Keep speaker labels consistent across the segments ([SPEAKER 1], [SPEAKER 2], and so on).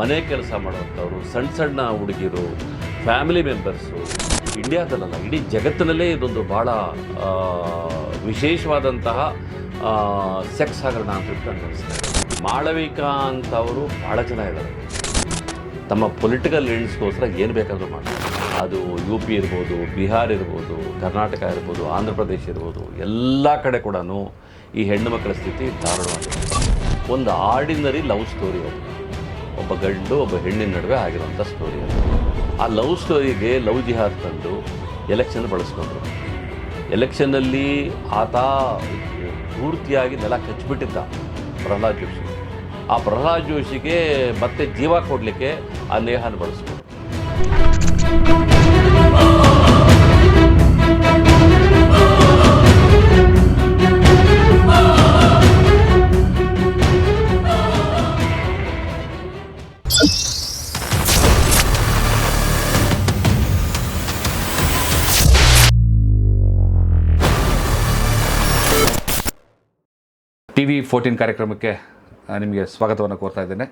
[SPEAKER 1] ಮನೆ ಕೆಲಸ ಮಾಡುವಂಥವ್ರು ಸಣ್ಣ ಸಣ್ಣ ಹುಡುಗಿರು ಫ್ಯಾಮಿಲಿ ಮೆಂಬರ್ಸು ಇಂಡಿಯಾದಲ್ಲ ಇಡೀ ಜಗತ್ತಿನಲ್ಲೇ ಇದೊಂದು ಭಾಳ ವಿಶೇಷವಾದಂತಹ ಸೆಕ್ಸ್ ಹಗರಣ ಅಂತ ನನಗೆ ಅನಿಸ್ತದೆ ಮಾಳವಿಕಾ ಅಂತವರು ಭಾಳ ಜನ ಇದ್ದಾರೆ. ತಮ್ಮ ಪೊಲಿಟಿಕಲ್ ಎಂಡ್ಸ್ಗೋಸ್ಕರ ಏನು ಬೇಕಾದರೂ ಮಾಡ್ತಾರೆ. ಅದು ಯು ಪಿ ಇರ್ಬೋದು ಬಿಹಾರ್ ಇರ್ಬೋದು ಕರ್ನಾಟಕ ಇರ್ಬೋದು ಆಂಧ್ರ ಪ್ರದೇಶ ಇರ್ಬೋದು, ಎಲ್ಲ ಕಡೆ ಕೂಡ ಈ ಹೆಣ್ಣು ಮಕ್ಕಳ ಸ್ಥಿತಿ ದಾರುಣವಾಗಿದೆ ಒಂದು ಆರ್ಡಿನರಿ ಲವ್ ಸ್ಟೋರಿ ಅದು. ಒಬ್ಬ ಗಂಡು, ಒಬ್ಬ ಹೆಣ್ಣಿನ ನಡುವೆ ಆಗಿರುವಂಥ ಸ್ಟೋರಿ ಅದು. ಆ ಲವ್ ಸ್ಟೋರಿಗೆ ಲವ್ ಜಿಹಾದ್ ತಂದು ಎಲೆಕ್ಷನ್ ಬಳಸ್ಕೊಂಡ್ರು. ಎಲೆಕ್ಷನಲ್ಲಿ ಆತ ಪೂರ್ತಿಯಾಗಿ ನೆಲ ಕಚ್ಚಿಬಿಟ್ಟಿದ್ದ ಪ್ರಹ್ಲಾದ್ ಜೋಶಿ. ಆ ಪ್ರಹ್ಲಾದ್ ಜೋಶಿಗೆ ಮತ್ತೆ ಜೀವ ಕೊಡಲಿಕ್ಕೆ ಆ ನೇಹಾನ ಬಳಸ್ಕೊಂಡ್ರು.
[SPEAKER 2] ಟಿ ವಿ ಫೋರ್ಟೀನ್ ಕಾರ್ಯಕ್ರಮಕ್ಕೆ ನಿಮಗೆ ಸ್ವಾಗತವನ್ನು ಕೋರ್ತಾ ಇದ್ದೇನೆ.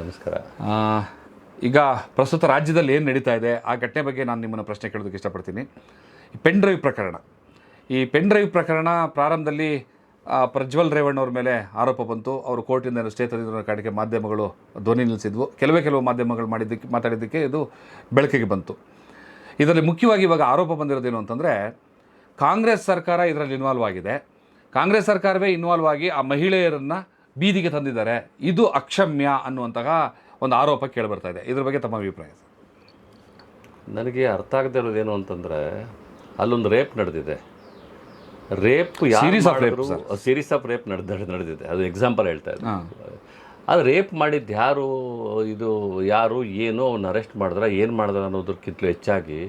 [SPEAKER 1] ನಮಸ್ಕಾರ.
[SPEAKER 2] ಈಗ ಪ್ರಸ್ತುತ ರಾಜ್ಯದಲ್ಲಿ ಏನು ನಡೀತಾ ಇದೆ ಆ ಘಟನೆ ಬಗ್ಗೆ ನಾನು ನಿಮ್ಮನ್ನು ಪ್ರಶ್ನೆ ಕೇಳೋದಕ್ಕೆ ಇಷ್ಟಪಡ್ತೀನಿ. ಪೆನ್ ಡ್ರೈವ್ ಪ್ರಕರಣ. ಈ ಪೆನ್ ಡ್ರೈವ್ ಪ್ರಕರಣ ಪ್ರಾರಂಭದಲ್ಲಿ ಪ್ರಜ್ವಲ್ ಪ್ರಜ್ವಲ್ ರೇವಣ್ಣವ್ರ ಮೇಲೆ ಆರೋಪ ಬಂತು. ಅವರು ಕೋರ್ಟಿಂದ ಸ್ಟೇ ತಂದಿರೋ ಕಾರಣಕ್ಕೆ ಮಾಧ್ಯಮಗಳು ಧ್ವನಿ ನಿಲ್ಲಿಸಿದ್ವು ಕೆಲವೇ ಕೆಲವು ಮಾಧ್ಯಮಗಳು ಮಾಡಿದ್ದಕ್ಕೆ ಮಾತಾಡಿದ್ದಕ್ಕೆ ಇದು ಬೆಳಕಿಗೆ ಬಂತು. ಇದರಲ್ಲಿ ಮುಖ್ಯವಾಗಿ ಇವಾಗ ಆರೋಪ ಬಂದಿರೋದೇನು ಅಂತಂದರೆ ಕಾಂಗ್ರೆಸ್ ಸರ್ಕಾರ ಇದರಲ್ಲಿ ಇನ್ವಾಲ್ವ್ ಆಗಿದೆ. ಕಾಂಗ್ರೆಸ್ ಸರ್ಕಾರವೇ ಇನ್ವಾಲ್ವ್ ಆಗಿ ಆ ಮಹಿಳೆಯರನ್ನು ಬೀದಿಗೆ ತಂದಿದ್ದಾರೆ. ಇದು ಅಕ್ಷಮ್ಯ ಅನ್ನುವಂತಹ ಒಂದು ಆರೋಪ ಕೇಳಿಬರ್ತಾ ಇದೆ. ಇದ್ರ ಬಗ್ಗೆ ತಮ್ಮ ಅಭಿಪ್ರಾಯ
[SPEAKER 1] ನನಗೆ ಅರ್ಥ ಆಗದೆ ಇರೋದೇನು ಅಂತಂದರೆ ಅಲ್ಲೊಂದು ರೇಪ್ ನಡೆದಿದೆ. Rape
[SPEAKER 2] series of rape.
[SPEAKER 1] Series of rape ನಡೆದ ನಡೆದಿದೆ. ಅದು ಎಕ್ಸಾಂಪಲ್ ಹೇಳ್ತಾ ಇದ್ದೆ. ಅದು ರೇಪ್ ಮಾಡಿದ್ದು ಯಾರು ಇದು ಯಾರು ಏನು ಅವನ್ನ ಅರೆಸ್ಟ್ ಮಾಡಿದ್ರ ಏನು ಮಾಡಿದ್ರೆ ಅನ್ನೋದಕ್ಕಿಂತಲೂ ಹೆಚ್ಚಾಗಿ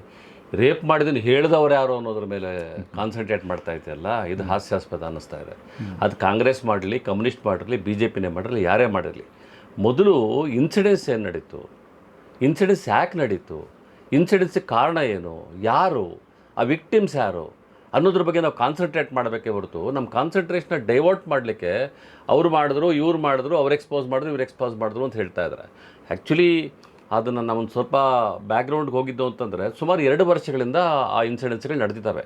[SPEAKER 1] ರೇಪ್ ಮಾಡಿದ್ದನ್ನು ಹೇಳಿದವ್ರು ಯಾರು ಅನ್ನೋದ್ರ ಮೇಲೆ ಕಾನ್ಸಂಟ್ರೇಟ್ ಮಾಡ್ತಾ ಇದೆಯಲ್ಲ, ಇದು ಹಾಸ್ಯಾಸ್ಪದ ಅನ್ನಿಸ್ತಾ ಇದೆ. ಅದು ಕಾಂಗ್ರೆಸ್ ಮಾಡಲಿ, ಕಮ್ಯುನಿಸ್ಟ್ ಮಾಡಿರಲಿ ಬಿ ಜೆ ಪಿನೇ ಮಾಡಿರಲಿ ಯಾರೇ ಮಾಡಿರಲಿ. ಮೊದಲು ಇನ್ಸಿಡೆನ್ಸ್ ಏನು ನಡೀತು? ಇನ್ಸಿಡೆನ್ಸ್ ಯಾಕೆ ನಡೀತು? ಇನ್ಸಿಡೆನ್ಸಿಗೆ ಕಾರಣ ಏನು? ಯಾರು? ಆ ವಿಕ್ಟಿಮ್ಸ್ ಯಾರು? ಅನ್ನೋದ್ರ ಬಗ್ಗೆ ನಾವು ಕಾನ್ಸಂಟ್ರೇಟ್ ಮಾಡಬೇಕೇ ಹೊರತು ನಮ್ಮ ಕಾನ್ಸಂಟ್ರೇಷನ್ನ ಡೈವರ್ಟ್ ಮಾಡಲಿಕ್ಕೆ ಅವ್ರು ಮಾಡಿದ್ರು, ಇವ್ರು ಮಾಡಿದ್ರು, ಅವ್ರು ಎಕ್ಸ್ಪೋಸ್ ಮಾಡಿದ್ರು, ಇವ್ರು ಎಕ್ಸ್ಪೋಸ್ ಮಾಡಿದ್ರು ಅಂತ ಹೇಳ್ತಾ ಇದ್ದಾರೆ. ಆ್ಯಕ್ಚುಲಿ ಅದನ್ನು ನಾವು ಒಂದು ಸ್ವಲ್ಪ ಬ್ಯಾಕ್ಗ್ರೌಂಡ್ಗೆ ಹೋಗಿದ್ದು ಅಂತಂದರೆ ಸುಮಾರು ಎರಡು ವರ್ಷಗಳಿಂದ ಆ ಇನ್ಸಿಡೆನ್ಸ್ಗಳು ನಡೆದಿದ್ದಾವೆ.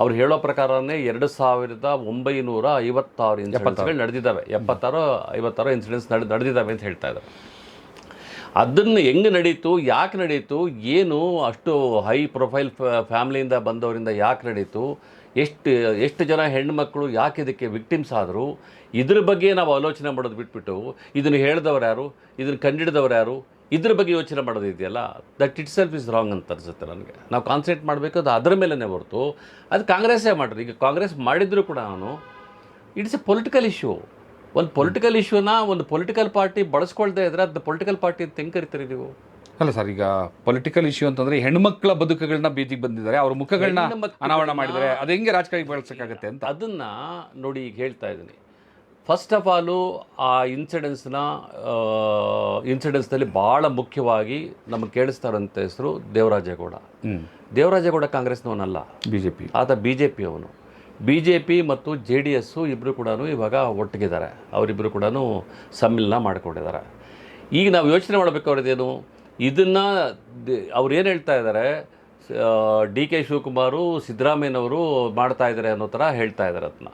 [SPEAKER 1] ಅವ್ರು ಹೇಳೋ ಪ್ರಕಾರನೇ ಎರಡು ಸಾವಿರದ ಒಂಬೈನೂರ ಐವತ್ತಾರು ಇನ್ಸಿಡೆನ್ಸ್ಗಳು ನಡೆದಿದ್ದಾವೆ. ಎಪ್ಪತ್ತಾರು ಐವತ್ತಾರು ಇನ್ಸಿಡೆನ್ಸ್ ನಡೆ ನಡೆದಿದ್ದಾವೆ ಅಂತ ಹೇಳ್ತಾ ಇದ್ದಾರೆ. ಅದನ್ನು ಹೆಂಗೆ ನಡೀತು ಯಾಕೆ ನಡೀತು ಏನು ಅಷ್ಟು ಹೈ ಪ್ರೊಫೈಲ್ ಫ್ಯಾಮಿಲಿಯಿಂದ ಬಂದವರಿಂದ ಯಾಕೆ ನಡೀತು ಎಷ್ಟು ಎಷ್ಟು ಜನ ಹೆಣ್ಮಕ್ಳು ಯಾಕೆ ಇದಕ್ಕೆ ವಿಕ್ಟಿಮ್ಸ್ ಆದರು ಇದ್ರ ಬಗ್ಗೆ ನಾವು ಆಲೋಚನೆ ಮಾಡೋದು ಬಿಟ್ಬಿಟ್ಟು ಇದನ್ನು ಹೇಳಿದವರು ಯಾರು ಇದನ್ನು ಕಂಡಿಡಿದವರು ಯಾರು ಇದ್ರ ಬಗ್ಗೆ ಯೋಚನೆ ಮಾಡೋದು ಇದೆಯಲ್ಲ? That itself is wrong ಅಂತ ಅನಿಸುತ್ತೆ ನನಗೆ. ನಾವು ಕಾನ್ಸಂಟ್ರೇಟ್ ಮಾಡಬೇಕು ಅದು ಅದರ ಮೇಲೇ ಹೊರತು. ಅದು ಕಾಂಗ್ರೆಸ್ಸೇ ಮಾಡ್ರಿ. ಈಗ ಕಾಂಗ್ರೆಸ್ ಮಾಡಿದ್ರು ಕೂಡ ನಾನು ಇಟ್ಸ್ ಎ ಪೊಲಿಟಿಕಲ್ ಇಶ್ಯೂ ಒಂದು ಪೊಲಿಟಿಕಲ್ ಇಶ್ಯೂನ ಒಂದು ಪೊಲಿಟಿಕಲ್ ಪಾರ್ಟಿ ಬಳಸ್ಕೊಳ್ದೇ ಇದ್ರೆ ಅದು ಪೊಲಿಟಿಕಲ್ ಪಾರ್ಟಿ ಅಂತ ಹೆಂಗೆ ಕರಿತೀರಿ ನೀವು?
[SPEAKER 2] ಅಲ್ಲ ಸರ್ ಈಗ ಪೊಲಿಟಿಕಲ್ ಇಶ್ಯೂ ಅಂತಂದ್ರೆ ಹೆಣ್ಮಕ್ಳ ಬದುಕುಗಳನ್ನ ಬೀದಿಗೆ ಬಂದಿದ್ದಾರೆ. ಅವ್ರ ಮುಖಗಳನ್ನ ಅನಾವರಣ ಮಾಡಿದ್ದಾರೆ. ಅದು ಹೆಂಗೆ ರಾಜಕೀಯ ಬಳಸಕ್ಕಾಗತ್ತೆ ಅಂತ?
[SPEAKER 1] ಅದನ್ನ ನೋಡಿ ಈಗ ಹೇಳ್ತಾ ಇದ್ದೀನಿ. ಫಸ್ಟ್ ಆಫ್ ಆಲು ಆ ಇನ್ಸಿಡೆನ್ಸ್ನ ಇನ್ಸಿಡೆನ್ಸ್ನಲ್ಲಿ ಭಾಳ ಮುಖ್ಯವಾಗಿ ನಮಗೆ ಕೇಳಿಸ್ತಾ ಇರೋಂಥ ಹೆಸರು ದೇವರಾಜೇಗೌಡ. ದೇವರಾಜೇಗೌಡ ಕಾಂಗ್ರೆಸ್ನವನಲ್ಲ.
[SPEAKER 2] ಬಿ ಜೆ ಪಿ
[SPEAKER 1] ಆತ ಬಿ ಜೆ ಪಿ ಅವನು ಬಿ ಜೆ ಪಿ ಮತ್ತು ಜೆ ಡಿ ಎಸ್ಸು ಇಬ್ಬರು ಕೂಡ ಇವಾಗ ಒಟ್ಟಿಗಿದ್ದಾರೆ. ಅವರಿಬ್ಬರು ಕೂಡ ಸಮ್ಮಿಲನ ಮಾಡಿಕೊಂಡಿದ್ದಾರೆ. ಈಗ ನಾವು ಯೋಚನೆ ಮಾಡಬೇಕಾದ್ರದ್ದೇನು ಇದನ್ನು ಅವ್ರು ಏನು ಹೇಳ್ತಾ ಇದ್ದಾರೆ? ಡಿ ಕೆ ಶಿವಕುಮಾರು ಸಿದ್ದರಾಮಯ್ಯನವರು ಮಾಡ್ತಾ ಇದ್ದಾರೆ ಅನ್ನೋ ಥರ ಹೇಳ್ತಾ ಇದ್ದಾರೆ ಅದನ್ನ.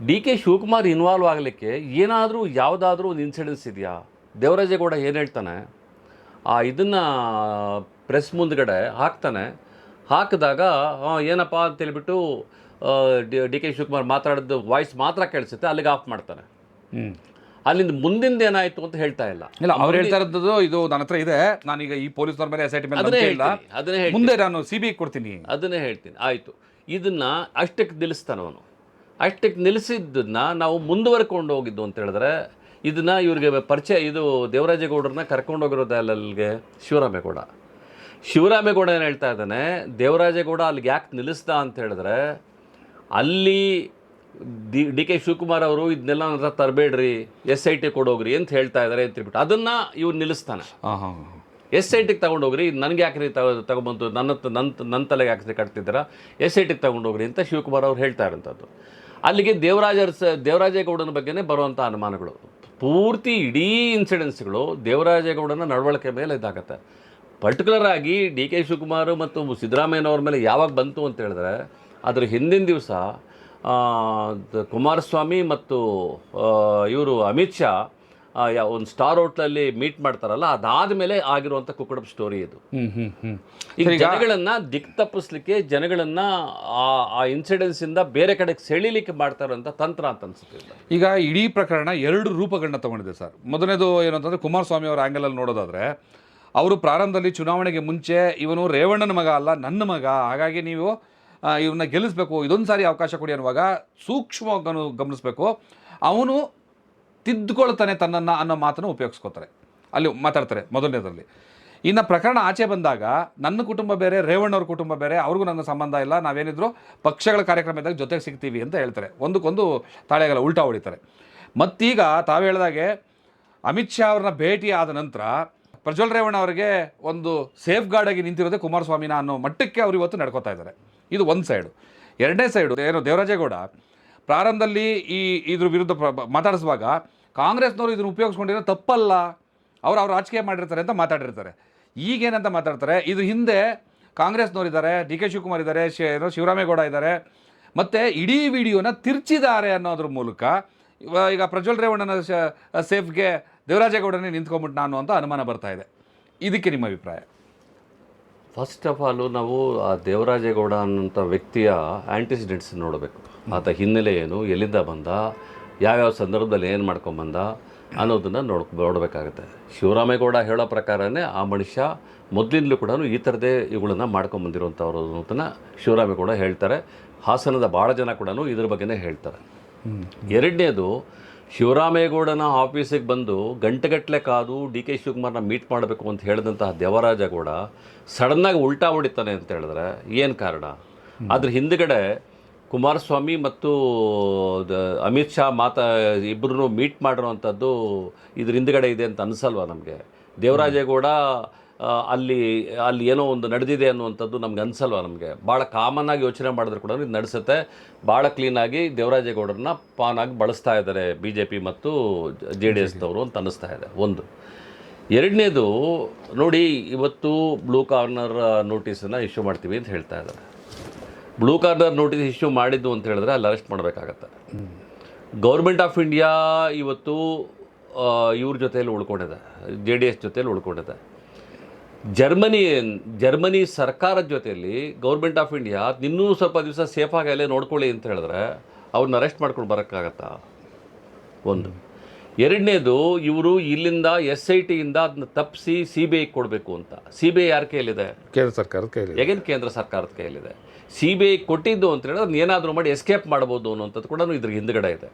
[SPEAKER 1] ಡಿ ಕೆ ಶಿವಕುಮಾರ್ ಇನ್ವಾಲ್ವ್ ಆಗಲಿಕ್ಕೆ ಏನಾದರೂ ಯಾವುದಾದ್ರೂ ಒಂದು ಇನ್ಸಿಡೆನ್ಸ್ ಇದೆಯಾ? ದೇವರಾಜೇಗೌಡ ಏನು ಹೇಳ್ತಾನೆ? ಆ ಇದನ್ನು ಪ್ರೆಸ್ ಮುಂದ್ಗಡೆ ಹಾಕ್ತಾನೆ. ಹಾಕಿದಾಗ ಏನಪ್ಪ ಅಂತೇಳ್ಬಿಟ್ಟು ಡಿ ಕೆ ಶಿವಕುಮಾರ್ ಮಾತಾಡಿದ್ದು ವಾಯ್ಸ್ ಮಾತ್ರ ಕೇಳಿಸುತ್ತೆ ಅಲ್ಲಿಗೆ ಆಫ್ ಮಾಡ್ತಾನೆ. ಅಲ್ಲಿಂದ ಮುಂದಿಂದ ಏನಾಯಿತು ಅಂತ ಹೇಳ್ತಾ ಇಲ್ಲ.
[SPEAKER 2] ಇಲ್ಲ ಅವ್ರು ಹೇಳ್ತಾ ಇರೋದು ಇದು ನನ್ನ ಹತ್ರ ಇದೆ. ನಾನೀಗ ಈ ಪೊಲೀಸ್ನವ್ರ ಮೇಲೆ ಎಸ್ ಐ ಟಿ ಮೇಲೆ
[SPEAKER 1] ಅದನ್ನೇ
[SPEAKER 2] ಇಲ್ಲ.
[SPEAKER 1] ಅದನ್ನೇ
[SPEAKER 2] ಮುಂದೆ ನಾನು ಸಿ ಬಿ ಕೊಡ್ತೀನಿ.
[SPEAKER 1] ಅದನ್ನೇ ಹೇಳ್ತೀನಿ. ಆಯಿತು. ಇದನ್ನು ಅಷ್ಟಕ್ಕೆ ನಿಲ್ಲಿಸ್ತಾನೆ ಅವನು. ಅಷ್ಟಕ್ಕೆ ನಿಲ್ಲಿಸಿದ್ದನ್ನು ನಾವು ಮುಂದುವರ್ಕೊಂಡು ಹೋಗಿದ್ದು ಅಂತ ಹೇಳಿದ್ರೆ ಇದನ್ನು ಇವ್ರಿಗೆ ಪರಿಚಯ ಇದು ದೇವರಾಜೇಗೌಡರನ್ನ ಕರ್ಕೊಂಡು ಹೋಗಿರೋದು ಅಲ್ಲಿಗೆ ಶಿವರಾಮೇಗೌಡ. ಶಿವರಾಮೇಗೌಡ ಏನು ಹೇಳ್ತಾ ಇದ್ದಾನೆ ದೇವರಾಜೇಗೌಡ ಅಲ್ಲಿಗೆ ಯಾಕೆ ನಿಲ್ಲಿಸ್ದ ಅಂತ ಹೇಳಿದ್ರೆ ಅಲ್ಲಿ ಡಿ ಡಿ ಕೆ ಶಿವಕುಮಾರ್ ಅವರು ಇದನ್ನೆಲ್ಲ ನನ್ನ ಹತ್ರ ತರಬೇಡ್ರಿ ಎಸ್ ಐ ಟಿ ಕೊಡೋಗ್ರಿ ಅಂತ ಹೇಳ್ತಾ ಇದ್ದಾರೆ ಅಂತ ಹೇಳ್ಬಿಟ್ಟು ಅದನ್ನು ಇವ್ರು ನಿಲ್ಲಿಸ್ತಾನೆ.
[SPEAKER 2] ಹಾಂ ಹಾಂ
[SPEAKER 1] ಎಸ್ ಐ ಟಿಗೆ ತೊಗೊಂಡೋಗ್ರಿ ನನಗೆ ಯಾಕ್ರಿ ತಗೊ ತಗೊಂಬಂತು ನನ್ನ ನನ್ನ ನನ್ನ ತಲೆಗೆ ಯಾಕ್ರಿ ಕಟ್ತಿದ್ದೀರಾ ಎಸ್ ಐ ಟಿಗೆ ತೊಗೊಂಡೋಗ್ರಿ ಅಂತ ಶಿವಕುಮಾರ್ ಅವ್ರು ಹೇಳ್ತಾ ಇರೋಂಥದ್ದು. ಅಲ್ಲಿಗೆ ದೇವರಾಜ ದೇವರಾಜೇಗೌಡನ ಬಗ್ಗೆನೇ ಬರುವಂಥ ಅನುಮಾನಗಳು. ಪೂರ್ತಿ ಇಡೀ ಇನ್ಸಿಡೆನ್ಸ್ಗಳು ದೇವರಾಜೇಗೌಡನ ನಡವಳಿಕೆ ಮೇಲೆ ಇದಾಗತ್ತೆ. ಪರ್ಟಿಕ್ಯುಲರ್ ಆಗಿ ಡಿ ಕೆ ಶಿವಕುಮಾರ್ ಮತ್ತು ಸಿದ್ದರಾಮಯ್ಯನವ್ರ ಮೇಲೆ ಯಾವಾಗ ಬಂತು ಅಂತ ಹೇಳಿದ್ರೆ, ಅದರ ಹಿಂದಿನ ದಿವಸ ಕುಮಾರಸ್ವಾಮಿ ಮತ್ತು ಇವರು ಅಮಿತ್ ಶಾ ಒಂದು ಸ್ಟಾರ್ ಹೋಟ್ಲಲ್ಲಿ ಮೀಟ್ ಮಾಡ್ತಾರಲ್ಲ ಅದಾದ ಮೇಲೆ ಆಗಿರುವಂಥ ಕುಕ್ಕಡಪ್ ಸ್ಟೋರಿ ಇದು. ಈಗ ಜನಗಳನ್ನ ದಿಕ್ ತಪ್ಪಿಸ್ಲಿಕ್ಕೆ ಜನಗಳನ್ನ ಆ ಆ ಇನ್ಸಿಡೆನ್ಸ್ ಇಂದ ಬೇರೆ ಕಡೆಗೆ ಸೆಳಿಲಿಕ್ಕೆ ಮಾಡ್ತಾರಂತ ತಂತ್ರ ಅಂತ ಅನ್ಸುತ್ತೆ
[SPEAKER 2] ಈಗ ಇಡೀ ಪ್ರಕರಣ ಎರಡು ರೂಪಗಳನ್ನ ತಗೊಂಡಿದೆ ಸರ್. ಮೊದಲನೇದು ಏನು ಅಂತಂದರೆ ಕುಮಾರಸ್ವಾಮಿ ಅವರ ಆ್ಯಂಗೆಲ್ಲ ನೋಡೋದಾದ್ರೆ ಅವರು ಪ್ರಾರಂಭದಲ್ಲಿ ಚುನಾವಣೆಗೆ ಮುಂಚೆ ಇವನು ರೇವಣ್ಣನ ಮಗ ಅಲ್ಲ ನನ್ನ ಮಗ ಹಾಗಾಗಿ ನೀವು ಇವನ್ನ ಗೆಲ್ಲಿಸ್ಬೇಕು ಇದೊಂದು ಸಾರಿ ಅವಕಾಶ ಕೊಡಿ ಅನ್ನುವಾಗ ಸೂಕ್ಷ್ಮವಾಗಿ ಗಮನಿಸ್ಬೇಕು. ಅವನು ತಿದ್ದುಕೊಳ್ತಾನೆ ತನ್ನನ್ನು ಅನ್ನೋ ಮಾತನ್ನು ಉಪಯೋಗಿಸ್ಕೋತಾರೆ. ಅಲ್ಲಿ ಮಾತಾಡ್ತಾರೆ ಮೊದಲನೇದರಲ್ಲಿ. ಇನ್ನು ಪ್ರಕರಣ ಆಚೆ ಬಂದಾಗ ನನ್ನ ಕುಟುಂಬ ಬೇರೆ, ರೇವಣ್ಣವ್ರ ಕುಟುಂಬ ಬೇರೆ, ಅವ್ರಿಗೂ ನನ್ನ ಸಂಬಂಧ ಇಲ್ಲ, ನಾವೇನಿದ್ರು ಪಕ್ಷಗಳ ಕಾರ್ಯಕ್ರಮ ಇದ್ದಾಗ ಜೊತೆಗೆ ಸಿಗ್ತೀವಿ ಅಂತ ಹೇಳ್ತಾರೆ. ಒಂದಕ್ಕೊಂದು ತಾಳೆಗಲ್ಲ ಉಲ್ಟಾ ಹೊಡಿತಾರೆ. ಮತ್ತೀಗ ತಾವು ಹೇಳಿದಾಗೆ ಅಮಿತ್ ಶಾ ಅವ್ರನ್ನ ಭೇಟಿ ಆದ ನಂತರ ಪ್ರಜ್ವಲ್ ರೇವಣ್ಣ ಅವರಿಗೆ ಒಂದು ಸೇಫ್ ಗಾರ್ಡ್ ಆಗಿ ನಿಂತಿರೋದೇ ಕುಮಾರಸ್ವಾಮಿನ ಅನ್ನೋ ಮಟ್ಟಕ್ಕೆ ಅವರು ಇವತ್ತು ನಡ್ಕೋತಾ ಇದ್ದಾರೆ. ಇದು ಒಂದು ಸೈಡು. ಎರಡನೇ ಸೈಡು, ಏನು ದೇವರಾಜೇಗೌಡ ಪ್ರಾರಂಭದಲ್ಲಿ ಈ ಇದ್ರ ವಿರುದ್ಧ ಮಾತಾಡಿಸುವಾಗ ಕಾಂಗ್ರೆಸ್ನವರು ಇದನ್ನು ಉಪಯೋಗಿಸ್ಕೊಂಡಿರೋ ತಪ್ಪಲ್ಲ. ಅವ್ರು ಅವ್ರು ರಾಜಕೀಯ ಮಾಡಿರ್ತಾರೆ ಅಂತ ಮಾತಾಡಿರ್ತಾರೆ. ಈಗೇನಂತ ಮಾತಾಡ್ತಾರೆ? ಇದು ಹಿಂದೆ ಕಾಂಗ್ರೆಸ್ನವ್ರು ಇದ್ದಾರೆ ಡಿ ಕೆ ಶಿವಕುಮಾರ್ ಇದ್ದಾರೆ ಶಿ ಶಿವರಾಮೇಗೌಡ ಇದ್ದಾರೆ ಮತ್ತು ಇಡೀ ವಿಡಿಯೋನ ತಿರ್ಚಿದ್ದಾರೆ ಅನ್ನೋದ್ರ ಮೂಲಕ ಈಗ ಪ್ರಜ್ವಲ್ ರೇವಣ್ಣನ ಸೇಫ್ಗೆ ದೇವರಾಜೇಗೌಡನೇ ನಿಂತ್ಕೊಂಬಿಟ್ಟು ನಾನು ಅಂತ ಅನುಮಾನ ಬರ್ತಾ ಇದೆ. ಇದಕ್ಕೆ ನಿಮ್ಮ ಅಭಿಪ್ರಾಯ?
[SPEAKER 1] ಫಸ್ಟ್ ಆಫ್ ಆಲು ನಾವು ಆ ದೇವರಾಜೇಗೌಡ ಅನ್ನೋಂಥ ವ್ಯಕ್ತಿಯ ಆ್ಯಂಟಿಸಿಡೆಂಟ್ಸ್ ನೋಡಬೇಕು. ಆತ ಹಿನ್ನೆಲೆ ಏನು ಎಲ್ಲಿಂದ ಬಂದ ಯಾವ್ಯಾವ ಸಂದರ್ಭದಲ್ಲಿ ಏನು ಮಾಡ್ಕೊಂಬಂದ ಅನ್ನೋದನ್ನು ನೋಡ್ ನೋಡಬೇಕಾಗುತ್ತೆ. ಶಿವರಾಮೇಗೌಡ ಹೇಳೋ ಪ್ರಕಾರನೇ ಆ ಮನುಷ್ಯ ಮೊದಲಿಂದಲೂ ಕೂಡ ಈ ಥರದೇ ಇವುಗಳನ್ನು ಮಾಡ್ಕೊಂಬಂದಿರುವಂಥವ್ರು ಅನ್ನೋದನ್ನು ಶಿವರಾಮೇಗೌಡ ಹೇಳ್ತಾರೆ. ಹಾಸನದ ಭಾಳ ಜನ ಕೂಡ ಇದ್ರ ಬಗ್ಗೆನೇ ಹೇಳ್ತಾರೆ. ಎರಡನೇದು ಶಿವರಾಮೇಗೌಡನ ಆಫೀಸಿಗೆ ಬಂದು ಗಂಟೆಗಟ್ಟಲೆ ಕಾದು ಡಿ ಕೆ ಶಿವಕುಮಾರ್ನ ಮೀಟ್ ಮಾಡಬೇಕು ಅಂತ ಹೇಳಿದಂತಹ ದೇವರಾಜಗೌಡ ಸಡನ್ನಾಗಿ ಉಲ್ಟಾ ಹೊಡಿತಾನೆ ಅಂತ ಹೇಳಿದ್ರೆ ಏನು ಕಾರಣ? ಅದ್ರ ಹಿಂದ್ಗಡೆ ಕುಮಾರಸ್ವಾಮಿ ಮತ್ತು ಅಮಿತ್ ಶಾ ಮಾತಾ ಇಬ್ಬರೂ ಮೀಟ್ ಮಾಡಿರೋವಂಥದ್ದು ಇದ್ರ ಹಿಂದ್ಗಡೆ ಇದೆ ಅಂತ ಅನಿಸಲ್ವಾ ನಮಗೆ? ದೇವರಾಜೇಗೌಡ ಅಲ್ಲಿ ಅಲ್ಲಿ ಏನೋ ಒಂದು ನಡೆದಿದೆ ಅನ್ನುವಂಥದ್ದು ನಮ್ಗೆ ಅನ್ಸಲ್ವಾ ನಮಗೆ? ಭಾಳ ಕಾಮನ್ ಆಗಿ ಯೋಚನೆ ಮಾಡಿದ್ರೆ ಕೂಡ ಇದು ನಡೆಸುತ್ತೆ. ಭಾಳ ಕ್ಲೀನಾಗಿ ದೇವರಾಜೇಗೌಡರನ್ನ ಪಾನಾಗಿ ಬಳಸ್ತಾ ಇದ್ದಾರೆ ಬಿ ಜೆ ಪಿ ಮತ್ತು ಜೆ ಡಿ ಎಸ್ನವರು ಅಂತ ಅನ್ನಿಸ್ತಾ ಇದೆ. ಒಂದು. ಎರಡನೇದು, ನೋಡಿ, ಇವತ್ತು ಬ್ಲೂ ಕಾರ್ನರ್ ನೋಟಿಸನ್ನು ಇಶ್ಯೂ ಮಾಡ್ತೀವಿ ಅಂತ ಹೇಳ್ತಾ ಇದ್ದಾರೆ. ಬ್ಲೂ ಕಾರ್ನರ್ ನೋಟಿಸ್ ಇಶ್ಯೂ ಮಾಡಿದ್ದು ಅಂತ ಹೇಳಿದ್ರೆ ಅಲ್ಲಿ ಅರೆಸ್ಟ್ ಮಾಡಬೇಕಾಗತ್ತೆ. ಗೌರ್ಮೆಂಟ್ ಆಫ್ ಇಂಡಿಯಾ ಇವತ್ತು ಇವ್ರ ಜೊತೆಯಲ್ಲಿ ಉಳ್ಕೊಂಡಿದೆ. ಜೆ ಡಿ ಎಸ್ ಜೊತೆಯಲ್ಲಿ ಉಳ್ಕೊಂಡಿದೆ. ಜರ್ಮನಿ ಜರ್ಮನಿ ಸರ್ಕಾರದ ಜೊತೆಯಲ್ಲಿ ಗೌರ್ಮೆಂಟ್ ಆಫ್ ಇಂಡಿಯಾ ಇನ್ನೂ ಸ್ವಲ್ಪ ದಿವಸ ಸೇಫಾಗಿ ಅಲ್ಲೇ ನೋಡ್ಕೊಳ್ಳಿ ಅಂತ ಹೇಳಿದ್ರೆ ಅವ್ರನ್ನ ಅರೆಸ್ಟ್ ಮಾಡ್ಕೊಂಡು ಬರೋಕ್ಕಾಗತ್ತಾ? ಒಂದು. ಎರಡನೇದು ಇವರು ಇಲ್ಲಿಂದ ಎಸ್ ಐ ಟಿಯಿಂದ ಅದನ್ನ ತಪ್ಪಿಸಿ ಸಿ ಬಿ ಐ ಕೊಡಬೇಕು ಅಂತ. ಸಿ ಬಿ ಐ ಯಾರ ಕೈಯಲ್ಲಿದೆ?
[SPEAKER 2] ಕೇಂದ್ರ ಸರ್ಕಾರದ ಕೈಯಲ್ಲಿ
[SPEAKER 1] ಹೇಗೆ ಕೇಂದ್ರ ಸರ್ಕಾರದ ಕೈಯಲ್ಲಿದೆ. ಸಿ ಬಿ ಐ ಕೊಟ್ಟಿದ್ದು ಅಂತ ಹೇಳಿದ್ರೆ ಅದನ್ನ ಏನಾದರೂ ಮಾಡಿ ಎಸ್ಕೇಪ್ ಮಾಡ್ಬೋದು ಅನ್ನೋಂಥದ್ದು ಕೂಡ ಇದ್ರ ಹಿಂದ್ಗಡೆ ಇದೆ.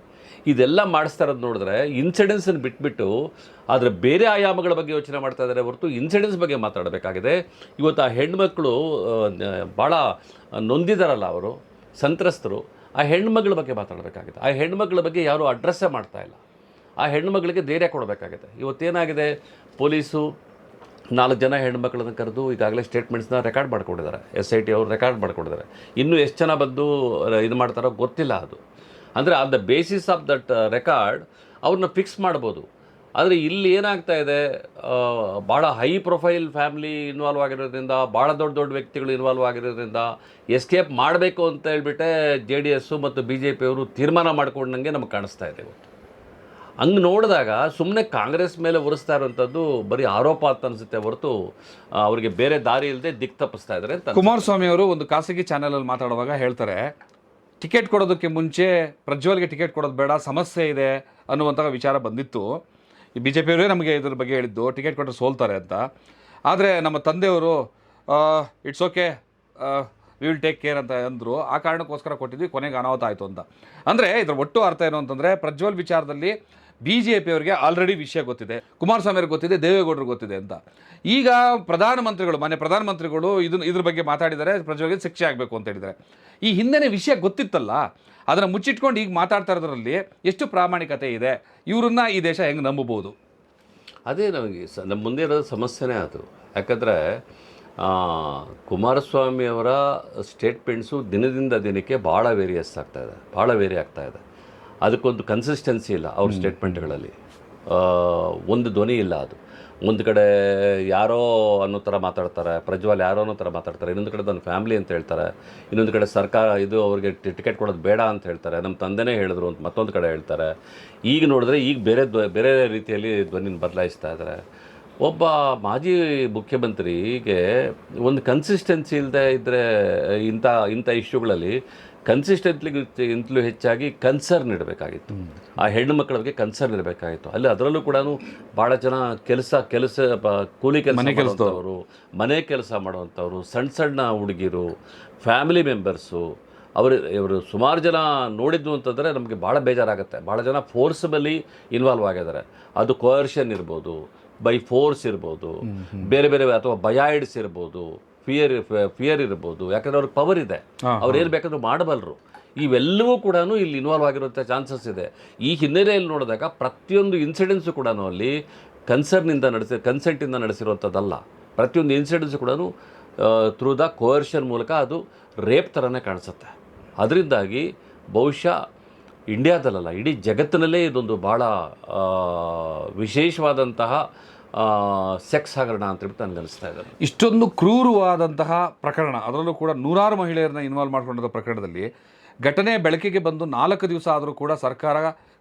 [SPEAKER 1] ಇದೆಲ್ಲ ಮಾಡಿಸ್ತಾ ಇರೋದು ನೋಡಿದ್ರೆ ಇನ್ಸಿಡೆನ್ಸನ್ನು ಬಿಟ್ಬಿಟ್ಟು ಅದರ ಬೇರೆ ಆಯಾಮಗಳ ಬಗ್ಗೆ ಯೋಚನೆ ಮಾಡ್ತಾ ಇದ್ದಾರೆ ಹೊರತು ಇನ್ಸಿಡೆನ್ಸ್ ಬಗ್ಗೆ ಮಾತಾಡಬೇಕಾಗಿದೆ. ಇವತ್ತು ಆ ಹೆಣ್ಮಕ್ಳು ಭಾಳ ನೊಂದಿದಾರಲ್ಲ ಅವರು, ಸಂತ್ರಸ್ತರು, ಆ ಹೆಣ್ಮಗಳ ಬಗ್ಗೆ ಮಾತಾಡಬೇಕಾಗಿದೆ. ಆ ಹೆಣ್ಮಗಳ ಬಗ್ಗೆ ಯಾರೂ ಅಡ್ರೆಸ್ಸೇ ಮಾಡ್ತಾ ಇಲ್ಲ. ಆ ಹೆಣ್ಮಗಳಿಗೆ ಧೈರ್ಯ ಕೊಡಬೇಕಾಗಿದೆ. ಇವತ್ತೇನಾಗಿದೆ? ಪೊಲೀಸು ನಾಲ್ಕು ಜನ ಹೆಣ್ಮಕ್ಳನ್ನ ಕರೆದು ಈಗಾಗಲೇ ಸ್ಟೇಟ್ಮೆಂಟ್ಸ್ನ ರೆಕಾರ್ಡ್ ಮಾಡ್ಕೊಂಡಿದ್ದಾರೆ. ಎಸ್ ಐ ಟಿ ಅವರು ರೆಕಾರ್ಡ್ ಮಾಡ್ಕೊಂಡಿದ್ದಾರೆ. ಇನ್ನೂ ಎಷ್ಟು ಜನ ಬಂದು ಇದು ಮಾಡ್ತಾರೋ ಗೊತ್ತಿಲ್ಲ ಅದು. ಅಂದರೆ on the basis of that record ಅವ್ರನ್ನ ಫಿಕ್ಸ್ ಮಾಡ್ಬೋದು. ಆದರೆ ಇಲ್ಲಿ ಏನಾಗ್ತಾ ಇದೆ ಭಾಳ ಹೈ ಪ್ರೊಫೈಲ್ ಫ್ಯಾಮಿಲಿ ಇನ್ವಾಲ್ವ್ ಆಗಿರೋದ್ರಿಂದ, ಭಾಳ ದೊಡ್ಡ ದೊಡ್ಡ ವ್ಯಕ್ತಿಗಳು ಇನ್ವಾಲ್ವ್ ಆಗಿರೋದ್ರಿಂದ ಎಸ್ಕೇಪ್ ಮಾಡಬೇಕು ಅಂತ ಹೇಳ್ಬಿಟ್ಟೆ ಜೆ ಡಿ ಎಸ್ಸು ಮತ್ತು ಬಿ ಜೆ ಪಿಯವರು ತೀರ್ಮಾನ ಮಾಡ್ಕೊಂಡಂಗೆ ನಮಗೆ ಕಾಣಿಸ್ತಾ ಇದೆ ಇವತ್ತು ಹಂಗೆ ನೋಡಿದಾಗ ಸುಮ್ಮನೆ ಕಾಂಗ್ರೆಸ್ ಮೇಲೆ ಒರೆಸ್ತಾ ಇರೋವಂಥದ್ದು ಬರೀ ಆರೋಪ ಅಂತ ಅನಿಸುತ್ತೆ ಹೊರತು ಅವರಿಗೆ ಬೇರೆ ದಾರಿ ಇಲ್ಲದೆ ದಿಕ್ ತಪ್ಪಿಸ್ತಾ ಇದ್ದಾರೆ ಅಂತ
[SPEAKER 2] ಕುಮಾರಸ್ವಾಮಿ ಅವರು ಒಂದು ಖಾಸಗಿ ಚಾನಲಲ್ಲಿ ಮಾತಾಡುವಾಗ ಹೇಳ್ತಾರೆ ಟಿಕೆಟ್ ಕೊಡೋದಕ್ಕೆ ಮುಂಚೆ ಪ್ರಜ್ವಲ್ಗೆ ಟಿಕೆಟ್ ಕೊಡೋದು ಬೇಡ, ಸಮಸ್ಯೆ ಇದೆ ಅನ್ನುವಂಥ ವಿಚಾರ ಬಂದಿತ್ತು. ಬಿ ಜೆ ಪಿಯವರೇ ನಮಗೆ ಇದ್ರ ಬಗ್ಗೆ ಹೇಳಿದ್ದು, ಟಿಕೆಟ್ ಕೊಟ್ಟರೆ ಸೋಲ್ತಾರೆ ಅಂತ. ಆದರೆ ನಮ್ಮ ತಂದೆಯವರು it's okay we will take care ಅಂತ ಅಂದರು. ಆ ಕಾರಣಕ್ಕೋಸ್ಕರ ಕೊಟ್ಟಿದ್ವಿ, ಕೊನೆಗೆ ಅನಾಹುತ ಆಯಿತು ಅಂತ. ಅಂದರೆ ಇದರ ಒಟ್ಟು ಅರ್ಥ ಏನು ಅಂತಂದರೆ ಪ್ರಜ್ವಲ್ ವಿಚಾರದಲ್ಲಿ ಬಿ ಜೆ ಪಿಯವರಿಗೆ ಆಲ್ರೆಡಿ ವಿಷಯ ಗೊತ್ತಿದೆ, ಕುಮಾರಸ್ವಾಮಿ ಅವ್ರಿಗೆ ಗೊತ್ತಿದೆ, ದೇವೇಗೌಡರು ಗೊತ್ತಿದೆ ಅಂತ. ಈಗ ಪ್ರಧಾನಮಂತ್ರಿಗಳು, ಮಾನ್ಯ ಪ್ರಧಾನಮಂತ್ರಿಗಳು ಇದನ್ನು ಇದ್ರ ಬಗ್ಗೆ ಮಾತಾಡಿದ್ದಾರೆ ಪ್ರಜೆಗೆ ಶಿಕ್ಷೆ ಆಗಬೇಕು ಅಂತ ಹೇಳಿದ್ದಾರೆ. ಈ ಹಿಂದೆನೇ ವಿಷಯ ಗೊತ್ತಿತ್ತಲ್ಲ, ಅದನ್ನು ಮುಚ್ಚಿಟ್ಕೊಂಡು ಈಗ ಮಾತಾಡ್ತಾ ಇರೋದ್ರಲ್ಲಿ ಎಷ್ಟು ಪ್ರಾಮಾಣಿಕತೆ ಇದೆ? ಇವರನ್ನ ಈ ದೇಶ ಹೆಂಗೆ ನಂಬಬಹುದು?
[SPEAKER 1] ಅದೇ ನಮಗೆ ಸ ನಮ್ಮ ಮುಂದೆ ಇರೋದು ಸಮಸ್ಯೆನೇ ಅದು. ಯಾಕಂದರೆ ಕುಮಾರಸ್ವಾಮಿಯವರ ಸ್ಟೇಟ್ಮೆಂಟ್ಸು ದಿನದಿಂದ ದಿನಕ್ಕೆ ಭಾಳ ವೇರಿಯಸ್ ಆಗ್ತಾಯಿದೆ ಭಾಳ ವೇರಿ ಆಗ್ತಾಯಿದೆ ಅದಕ್ಕೊಂದು ಕನ್ಸಿಸ್ಟೆನ್ಸಿ ಇಲ್ಲ ಅವ್ರ ಸ್ಟೇಟ್ಮೆಂಟ್ಗಳಲ್ಲಿ ಒಂದು ಧ್ವನಿ ಇಲ್ಲ ಅದು. ಒಂದು ಕಡೆ ಯಾರೋ ಅನ್ನೋ ಥರ ಮಾತಾಡ್ತಾರೆ ಪ್ರಜ್ವಲ್ ಯಾರೋ ಅನ್ನೋ ಥರ ಮಾತಾಡ್ತಾರೆ ಇನ್ನೊಂದು ಕಡೆ ನನ್ನ ಫ್ಯಾಮಿಲಿ ಅಂತ ಹೇಳ್ತಾರೆ ಇನ್ನೊಂದು ಕಡೆ ಸರ್ಕಾರ ಇದು ಅವ್ರಿಗೆ ಟಿಕೆಟ್ ಕೊಡೋದು ಬೇಡ ಅಂತ ಹೇಳ್ತಾರೆ ನಮ್ಮ ತಂದೆನೇ ಹೇಳಿದ್ರು ಅಂತ ಮತ್ತೊಂದು ಕಡೆ ಹೇಳ್ತಾರೆ. ಈಗ ನೋಡಿದ್ರೆ ಈಗ ಬೇರೆ ಧ್ವ ಬೇರೆ ರೀತಿಯಲ್ಲಿ ಧ್ವನಿನ ಬದಲಾಯಿಸ್ತಾ ಇದ್ದಾರೆ. ಒಬ್ಬ ಮಾಜಿ ಮುಖ್ಯಮಂತ್ರಿಗೆ ಒಂದು ಕನ್ಸಿಸ್ಟೆನ್ಸಿ ಇಲ್ಲದೆ ಇದ್ದರೆ ಇಂಥ ಇಂಥ ಇಶ್ಯೂಗಳಲ್ಲಿ ಕನ್ಸಿಸ್ಟೆಂಟ್ಲಿಗಿಂತಲೂ ಹೆಚ್ಚಾಗಿ ಕನ್ಸರ್ನ್ ಇಡಬೇಕಾಗಿತ್ತು ಆ ಹೆಣ್ಣು ಮಕ್ಕಳ ಬಗ್ಗೆ ಕನ್ಸರ್ನ್ ಇರಬೇಕಾಗಿತ್ತು ಅಲ್ಲಿ ಅದರಲ್ಲೂ ಕೂಡ ಭಾಳ ಜನ ಕೆಲಸ ಕೆಲಸ ಕೂಲಿ ಕೆಲಸ ಕೆಲಸದವರು. ಮನೆ ಕೆಲಸ ಮಾಡುವಂಥವ್ರು ಸಣ್ಣ ಸಣ್ಣ ಹುಡುಗಿರು ಫ್ಯಾಮಿಲಿ ಮೆಂಬರ್ಸು ಅವರು ಇವರು ಸುಮಾರು ಜನ ನೋಡಿದ್ದು ಅಂತಂದರೆ ನಮಗೆ ಭಾಳ ಬೇಜಾರಾಗುತ್ತೆ. ಭಾಳ ಜನ ಫೋರ್ಸಬಲಿ ಇನ್ವಾಲ್ವ್ ಆಗಿದ್ದಾರೆ. ಅದು ಕೋಯರ್ಷನ್ ಇರ್ಬೋದು ಬೈ ಫೋರ್ಸ್ ಇರ್ಬೋದು ಬೇರೆ ಬೇರೆ ಅಥವಾ ಬಯಾಯ್ಡ್ಸ್ ಇರ್ಬೋದು ಫಿಯರ್ ಫಿಯರ್ ಇರ್ಬೋದು. ಯಾಕಂದ್ರೆ ಅವ್ರಿಗೆ ಪವರ್ ಇದೆ. ಅವ್ರು ಏನು ಬೇಕಾದ್ರೂ ಮಾಡಬಲ್ಲರು ಇವೆಲ್ಲವೂ ಕೂಡ ಇಲ್ಲಿ ಇನ್ವಾಲ್ವ್ ಆಗಿರುವಂಥ ಚಾನ್ಸಸ್ ಇದೆ. ಈ ಹಿನ್ನೆಲೆಯಲ್ಲಿ ನೋಡಿದಾಗ ಪ್ರತಿಯೊಂದು ಇನ್ಸಿಡೆನ್ಸು ಕೂಡ ಅಲ್ಲಿ ಕನ್ಸರ್ನಿಂದ ನಡೆಸಿ ಕನ್ಸೆಂಟಿಂದ ನಡೆಸಿರುವಂಥದ್ದಲ್ಲ ಪ್ರತಿಯೊಂದು ಇನ್ಸಿಡೆನ್ಸು ಕೂಡ ಥ್ರೂ ದ ಕೋಯರ್ಷನ್ ಮೂಲಕ ಅದು ರೇಪ್ ಥರನೇ ಕಾಣಿಸುತ್ತೆ. ಅದರಿಂದಾಗಿ ಬಹುಶಃ ಇಂಡಿಯಾದಲ್ಲಲ್ಲ ಇಡೀ ಜಗತ್ತಿನಲ್ಲೇ ಇದೊಂದು ಭಾಳ ವಿಶೇಷವಾದಂತಹ ಸೆಕ್ಸ್ ಹಗರಣ ಅಂತ ಹೇಳ್ಬಿಟ್ಟು ನನಗೆ ಅನಿಸ್ತಾ ಇದೆ
[SPEAKER 2] ಇಷ್ಟೊಂದು ಕ್ರೂರವಾದಂತಹ ಪ್ರಕರಣ ಅದರಲ್ಲೂ ಕೂಡ ನೂರಾರು ಮಹಿಳೆಯರನ್ನ ಇನ್ವಾಲ್ವ್ ಮಾಡ್ಕೊಂಡಿರೋ ಪ್ರಕರಣದಲ್ಲಿ ಘಟನೆ ಬೆಳಕಿಗೆ ಬಂದು ನಾಲ್ಕು ದಿವಸ ಆದರೂ ಕೂಡ ಸರ್ಕಾರ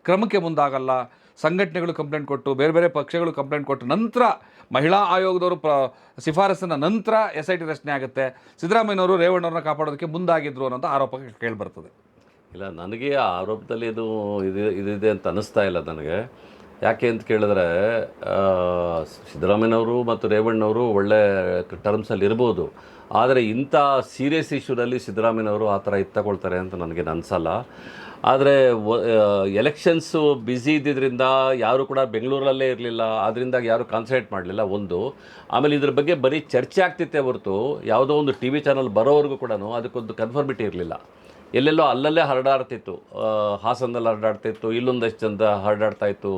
[SPEAKER 2] ಕ್ರಮಕ್ಕೆ ಮುಂದಾಗಲ್ಲ. ಸಂಘಟನೆಗಳು ಕಂಪ್ಲೇಂಟ್ ಕೊಟ್ಟು ಬೇರೆ ಬೇರೆ ಪಕ್ಷಗಳು ಕಂಪ್ಲೇಂಟ್ ಕೊಟ್ಟು ನಂತರ ಮಹಿಳಾ ಆಯೋಗದವರು ಪ್ರ ಶಿಫಾರಸಿನ ನಂತರ ಎಸ್ ಐ ಟಿ ರಚನೆ ಆಗುತ್ತೆ. ಸಿದ್ದರಾಮಯ್ಯನವರು ರೇವಣ್ಣವ್ರನ್ನ ಕಾಪಾಡೋದಕ್ಕೆ ಮುಂದಾಗಿದ್ರು ಅನ್ನೋಂಥ ಆರೋಪ ಕೇಳಿಬರ್ತದೆ.
[SPEAKER 1] ಇಲ್ಲ ನನಗೆ ಆ ಆರೋಪದಲ್ಲಿ ಇದು ಇದು ಇದಿದೆ ಅಂತ ಅನ್ನಿಸ್ತಾ ಇಲ್ಲ ನನಗೆ. ಯಾಕೆ ಅಂತ ಕೇಳಿದ್ರೆ ಸಿದ್ದರಾಮಯ್ಯನವರು ಮತ್ತು ರೇವಣ್ಣವರು ಒಳ್ಳೆ ಟರ್ಮ್ಸಲ್ಲಿ ಇರ್ಬೋದು. ಆದರೆ ಇಂಥ ಸೀರಿಯಸ್ ಇಶ್ಯೂನಲ್ಲಿ ಸಿದ್ದರಾಮಯ್ಯನವರು ಆ ಥರ ಇತ್ತಕೊಳ್ತಾರೆ ಅಂತ ನನಗೆ ಅನಿಸಲ್ಲ. ಆದರೆ ಎಲೆಕ್ಷನ್ಸು ಬ್ಯುಸಿ ಇದ್ದಿದ್ದರಿಂದ ಯಾರು ಕೂಡ ಬೆಂಗಳೂರಲ್ಲೇ ಇರಲಿಲ್ಲ. ಆದ್ದರಿಂದ ಯಾರು ಕಾನ್ಸಂಟ್ರೇಟ್ ಮಾಡಲಿಲ್ಲ, ಒಂದು. ಆಮೇಲೆ ಇದ್ರ ಬಗ್ಗೆ ಬರೀ ಚರ್ಚೆ ಆಗ್ತಿತ್ತೆ ಹೊರತು, ಯಾವುದೋ ಒಂದು ಟಿ ವಿ ಚಾನಲ್ ಬರೋವರೆಗೂ ಕೂಡ ಅದಕ್ಕೊಂದು ಕನ್ಫರ್ಮಿಟಿ ಇರಲಿಲ್ಲ. ಎಲ್ಲೆಲ್ಲೋ ಅಲ್ಲಲ್ಲೇ ಹರಡಾಡ್ತಿತ್ತು. ಹಾಸನದಲ್ಲಿ ಹರಡಾಡ್ತಿತ್ತು, ಇಲ್ಲೊಂದಷ್ಟು ಜನ ಹರಡಾಡ್ತಾ ಇತ್ತು